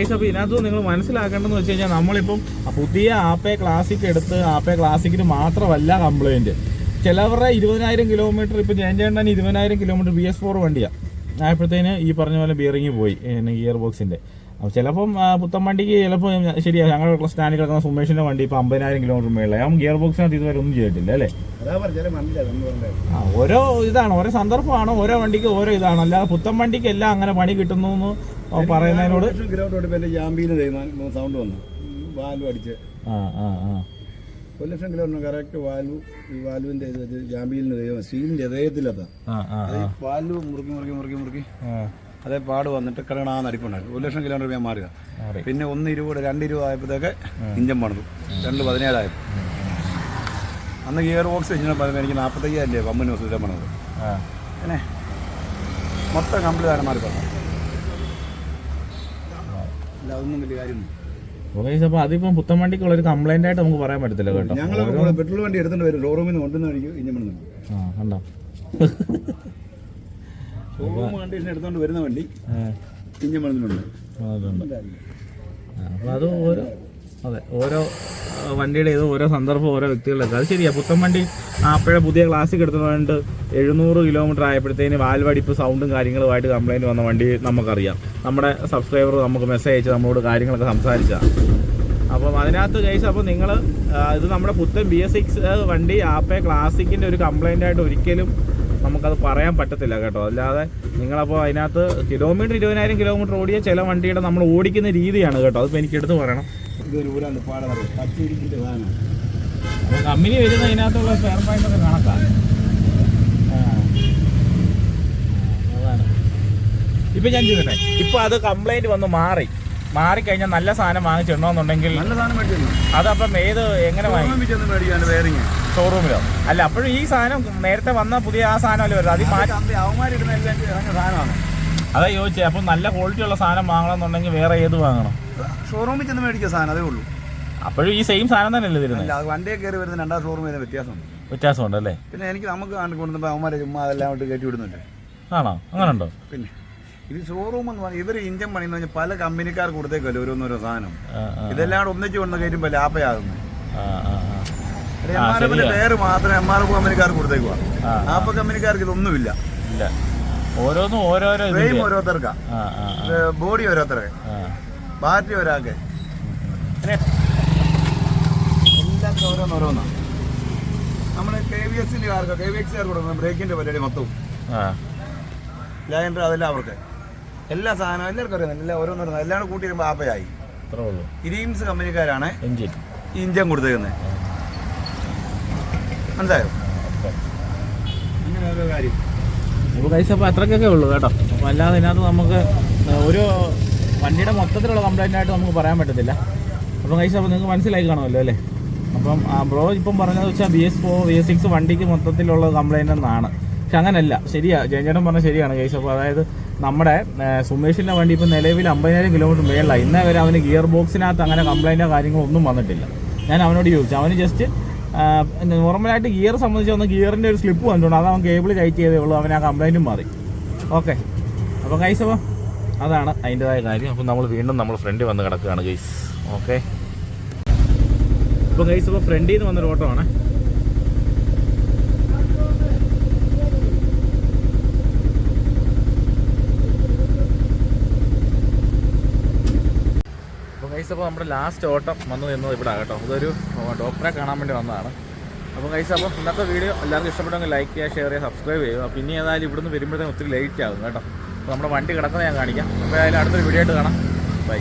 ഗൈസ് അപ്പോൾ ഇതിനകത്ത് നിങ്ങൾ മനസ്സിലാക്കേണ്ടതെന്ന് വെച്ച് കഴിഞ്ഞാൽ നമ്മളിപ്പം പുതിയ ആപ്പേ ക്ലാസിക് എടുത്ത് ആപ്പേ ക്ലാസിക്കിന് മാത്രമല്ല കംപ്ലൈന്റ് ചിലവരുടെ ഇരുപതിനായിരം കിലോമീറ്റർ ഇപ്പോൾ ഞാൻ ചേട്ടൻ ഇരുപതിനായിരം കിലോമീറ്റർ ബി എസ് ഫോർ വണ്ടിയാണ് ആയപ്പോഴത്തേന് ഈ പറഞ്ഞ പോലെ ബിയറിങ് പോയി ഗിയർ ബോക്സിന്റെ അപ്പോൾ ചിലപ്പം പുത്തൻ വണ്ടിക്ക് ചിലപ്പോൾ ശരിയാ ഞങ്ങളുടെ സ്റ്റാൻഡിൽ കിടക്കുന്ന സുമേഷിന്റെ വണ്ടി ഇപ്പോൾ അമ്പതിനായിരം കിലോമീറ്റർ മേളിൽ അവൻ ഗിയർ ബോക്സിനകത്ത് ഇതുവരെ ഒന്നും ചെയ്തിട്ടില്ല അല്ലേ? ആ ഓരോ ഇതാണ് ഓരോ സന്ദർഭമാണ് ഓരോ വണ്ടിക്ക് ഓരോ ഇതാണ്. അല്ലാതെ പുത്തൻ വണ്ടിക്ക് എല്ലാം അങ്ങനെ പണി കിട്ടുന്നു എന്ന് പറയുന്നതിനോട് സൗണ്ട് വന്നു. വാൽവ് അടിച്ച്. ആ ആ ആ. ഒരു ലക്ഷം കിലോമീറ്റർ കറക്റ്റ് വാൽവ് ഈ വെച്ച് ജാമ്പിയിലിന് ദൈവം സ്റ്റീലിന്റെ ഹൃദയത്തിലെത്താം വാൽവ് മുറുക്കി മുറുക്കി മുറുക്കി മുറുക്കി. അതേ പാട് വന്നിട്ട് കിടണാന്ന് അടിപ്പുണ്ടായിരുന്നു ഒരു ലക്ഷം കിലോമീറ്റർ ഞാൻ മാറിയതാണ് പിന്നെ ഒന്ന് ഇരുപത് രണ്ട് ഇരുപത് ആയപ്പോഴത്തേക്ക് ഇഞ്ചൻ പണിതു. രണ്ട് പതിനേഴായപ്പോൾ അന്ന് ഗിയർ ബോക്സ് ഇഞ്ചിനെ പറഞ്ഞു എനിക്ക് നാൽപ്പത്തയ്യായിരം രൂപ കമ്പനി ഹോസ്പിറ്റൽ പണിത് പിന്നെ മൊത്തം കംപ്ലീറ്റ് ആണ് മാറി പറഞ്ഞു അല്ല അതൊന്നും വലിയ കാര്യമൊന്നും അപ്പോൾ അതിപ്പം പുത്തൻ വണ്ടിക്കുള്ള ഒരു കംപ്ലൈന്റ് ആയിട്ട് നമുക്ക് പറയാൻ പറ്റത്തില്ല കേട്ടോ. ഞങ്ങൾ പെട്രോൾ വണ്ടി എടുത്തിട്ട് വരും. ഷോറൂമിൽ നിന്ന് കൊണ്ടുവന്ന് കഴിക്കും ഇഞ്ചൻ പണിത്. ആ കണ്ടോ? ഷോറൂം കണ്ടീഷൻ എടുത്തുകൊണ്ട് വരുന്ന വണ്ടി ഇഞ്ചൻ അതുണ്ട് അപ്പോൾ അത് ഓരോ അതെ ഓരോ വണ്ടിയുടെ ഇത് ഓരോ സന്ദർഭം ഓരോ വ്യക്തികളിലൊക്കെ അത് ശരിയാ പുത്തൻ വണ്ടി അപ്പോഴേ പുതിയ ക്ലാസ്സിൽ എടുത്തുകൊണ്ട് എഴുന്നൂറ് കിലോമീറ്റർ ആയപ്പോഴത്തേന് വാൽവടിപ്പ് സൗണ്ടും കാര്യങ്ങളുമായിട്ട് കംപ്ലൈന്റ് വന്ന വണ്ടി നമുക്കറിയാം. നമ്മുടെ സബ്സ്ക്രൈബർ നമുക്ക് മെസ്സേജ് അയച്ച് നമ്മളോട് കാര്യങ്ങളൊക്കെ സംസാരിച്ചതാണ് അപ്പം അതിനകത്ത് കേസ് അപ്പോൾ നിങ്ങൾ ഇത് നമ്മുടെ പുത്തൻ ബി എസ് സിക്സ് വണ്ടി ആപ്പേ ക്ലാസിക്കിന്റെ ഒരു കംപ്ലൈന്റ് ആയിട്ട് ഒരിക്കലും നമുക്കത് പറയാൻ പറ്റത്തില്ല കേട്ടോ. അല്ലാതെ നിങ്ങളപ്പോൾ അതിനകത്ത് കിലോമീറ്റർ ഇരുപതിനായിരം കിലോമീറ്റർ ഓടിയ ചില വണ്ടിയുടെ നമ്മൾ ഓടിക്കുന്ന രീതിയാണ് കേട്ടോ. അതിപ്പോൾ എനിക്ക് എടുത്ത് പറയണം. കമ്പനി വരുന്ന അതിനകത്തുള്ള സ്പെയർ പോയിന്റ് ഒക്കെ കണക്കാണ് ഇപ്പം ഞാൻ ചോദിക്കട്ടെ ഇപ്പൊ അത് കംപ്ലൈന്റ് വന്ന് മാറി. മാറിക്കഴിഞ്ഞാൽ നല്ല സാധനം വാങ്ങിച്ചിടണമെന്നുണ്ടെങ്കിൽ നല്ല സാധനം അതപ്പം ഏത് എങ്ങനെ ഷോറൂമിലോ അല്ല അപ്പോഴും ഈ സാധനം നേരത്തെ വന്ന പുതിയ ആ സാധനം അല്ലേ വരുന്നത് അതിൽ മാറ്റി അവന്മാരിടുന്ന സാധനമാണ്. അതാ ചോദിച്ചേ അപ്പം നല്ല ക്വാളിറ്റി ഉള്ള സാധനം വാങ്ങണമെന്നുണ്ടെങ്കിൽ വേറെ ഏത് വാങ്ങണം? ഷോറൂമിൽ ചെന്ന് മേടിക്കുന്ന സാധനം അതേ ഉള്ളൂ. അപ്പോഴും ഈ സെയിം സാധനം തന്നെയല്ലേ തരുന്നത് വണ്ടിയെ കയറി വരുന്ന രണ്ടാം ഷോറൂമിൽ നിന്ന് വ്യത്യാസമുണ്ട്. വ്യത്യാസമുണ്ട് അല്ലേ? പിന്നെ എനിക്ക് നമുക്ക് കണ്ടു കൊണ്ടുവന്നപ്പോൾ അവന്മാരെ ചുമ്മാ അതെല്ലാം കയറ്റി വിടുന്നുണ്ട്. ആണോ? അങ്ങനെ ഉണ്ടോ പിന്നെ. ഇത് ഷോറൂം എന്ന് പറഞ്ഞാൽ ഇവർ പണി എന്ന് പറഞ്ഞാൽ പല കമ്പനിക്കാർ കൊടുത്തേക്കല്ലോ ഓരോന്നോരോ സാധനം. ഇതെല്ലാം ഒന്നിച്ച് കൊണ്ട് കഴിയുമ്പോ ലാഭയാകുന്നത്. എം ആർ എഫിന്റെ പേര് മാത്രം എം ആർ എഫ് കമ്പനിക്കാർക്ക് കൊടുത്തേക്കുവാ. ആപ്പ് കമ്പനിക്കാർക്ക് ഇതൊന്നുമില്ല. ഇല്ല. ഓരോന്നും ഓരോരോ ഫ്രെയിം. ഓരോരുത്തർക്കാ. ബോഡി ഓരോരുത്തർക്ക്. ബാറ്ററി ഒരാൾക്ക്. എല്ലാത്തിനും ഓരോന്നോരോന്നാണ് നമ്മൾ കെ വി എസിന്റെ കാർക്ക് കെ വി എക്സ് കാർക്ക് കൊടുക്കുന്ന ബ്രേക്കിന്റെ പരിപാടി മൊത്തവും. ലൈൻഡർ അതെല്ലാം അവർക്ക്. എല്ലാ സാധനവും എല്ലാവർക്കും അറിയാം. എല്ലാ ഓരോന്നോരോന്ന് എല്ലാം കൂടി വരുമ്പോൾ ആപ്പയായി. ഉള്ളൂ. ഇരീംസ് കമ്പനിക്കാരാണ് എഞ്ചിൻ. ഇഞ്ചൻ കൊടുത്തേക്കുന്നത് മനസ്സിലായോ? അങ്ങനെ ഓരോ കാര്യം. അപ്പോൾ കൈസ് അപ്പോൾ അത്രയ്ക്കൊക്കെ ഉള്ളൂ കേട്ടോ. അപ്പോൾ അല്ലാതെ ഇതിനകത്ത് നമുക്ക് ഒരു വണ്ടിയുടെ മൊത്തത്തിലുള്ള കംപ്ലൈന്റ് ആയിട്ട് നമുക്ക് പറയാൻ പറ്റത്തില്ല. അപ്പോൾ കൈസ് അപ്പോൾ നിങ്ങൾക്ക് മനസ്സിലായി കാണുമല്ലോ അല്ലേ? അപ്പം ബ്രോ ഇപ്പം പറഞ്ഞത് വെച്ചാൽ B S four B S six വണ്ടിക്ക് മൊത്തത്തിലുള്ള കംപ്ലൈന്റ് എന്നാണ്. പക്ഷെ അങ്ങനല്ല. ശരിയാ ജയചേട്ടൻ പറഞ്ഞ ശരിയാണ് കൈസ് അപ്പോൾ അതായത് നമ്മുടെ സുമേഷിന്റെ വണ്ടി ഇപ്പം നിലവിൽ അമ്പതിനായിരം കിലോമീറ്റർ മേളിലാണ് ഇന്നേ വരെ അവന് ഗിയർ ബോക്സിനകത്ത് അങ്ങനെ കംപ്ലൈന്റോ കാര്യങ്ങളോ ഒന്നും വന്നിട്ടില്ല. ഞാൻ അവനോട് ചോദിച്ചു. അവന് ജസ്റ്റ് നോർമലായിട്ട് ഗിയർ സംബന്ധിച്ച് വന്ന ഗിയറിന്റെ ഒരു സ്ലിപ്പ് വന്നിട്ടുണ്ട്. അത് അവൻ കേബിൾ ടൈറ്റ് ചെയ്തേ ഉള്ളൂ. അവൻ ആ കംപ്ലൈന്റും മാറി. ഓക്കെ അപ്പോൾ കൈസ് അപ്പോൾ അതാണ് അതിന്റെതായ കാര്യം. അപ്പോൾ നമ്മൾ വീണ്ടും നമ്മൾ ഫ്രണ്ടിൽ വന്ന് കിടക്കുകയാണ് ഗൈസ് ഓക്കെ അപ്പോൾ ഗൈസ് അപ്പോൾ ഫ്രണ്ടിൽ നിന്ന് വന്നൊരു ഓട്ടോ ആണ്. നമ്മുടെ ലാസ്റ്റ് ഓട്ടം വന്നു നിന്നത് ഇവിടെ കേട്ടോ ഇതൊരു ഡോക്ടറെ കാണാൻ വേണ്ടി വന്നതാണ്. അപ്പോൾ കഴിച്ച അപ്പോൾ ഇന്നത്തെ വീഡിയോ എല്ലാവർക്കും ഇഷ്ടപ്പെട്ടെങ്കിൽ ലൈക്ക് ചെയ്യുക ഷെയർ ചെയ്യുക സബ്സ്ക്രൈബ് ചെയ്യുക. പിന്നെ ഏതായാലും ഇവിടുന്ന് വരുമ്പോഴത്തേക്കും ഒത്തിരി ലേറ്റ് ആകും കേട്ടോ. അപ്പോൾ നമ്മുടെ വണ്ടി കിടക്കുന്നത് ഞാൻ കാണിക്കാം. അപ്പോൾ ഏതായാലും അടുത്തൊരു വീഡിയോ ആയിട്ട് കാണാം. ബൈ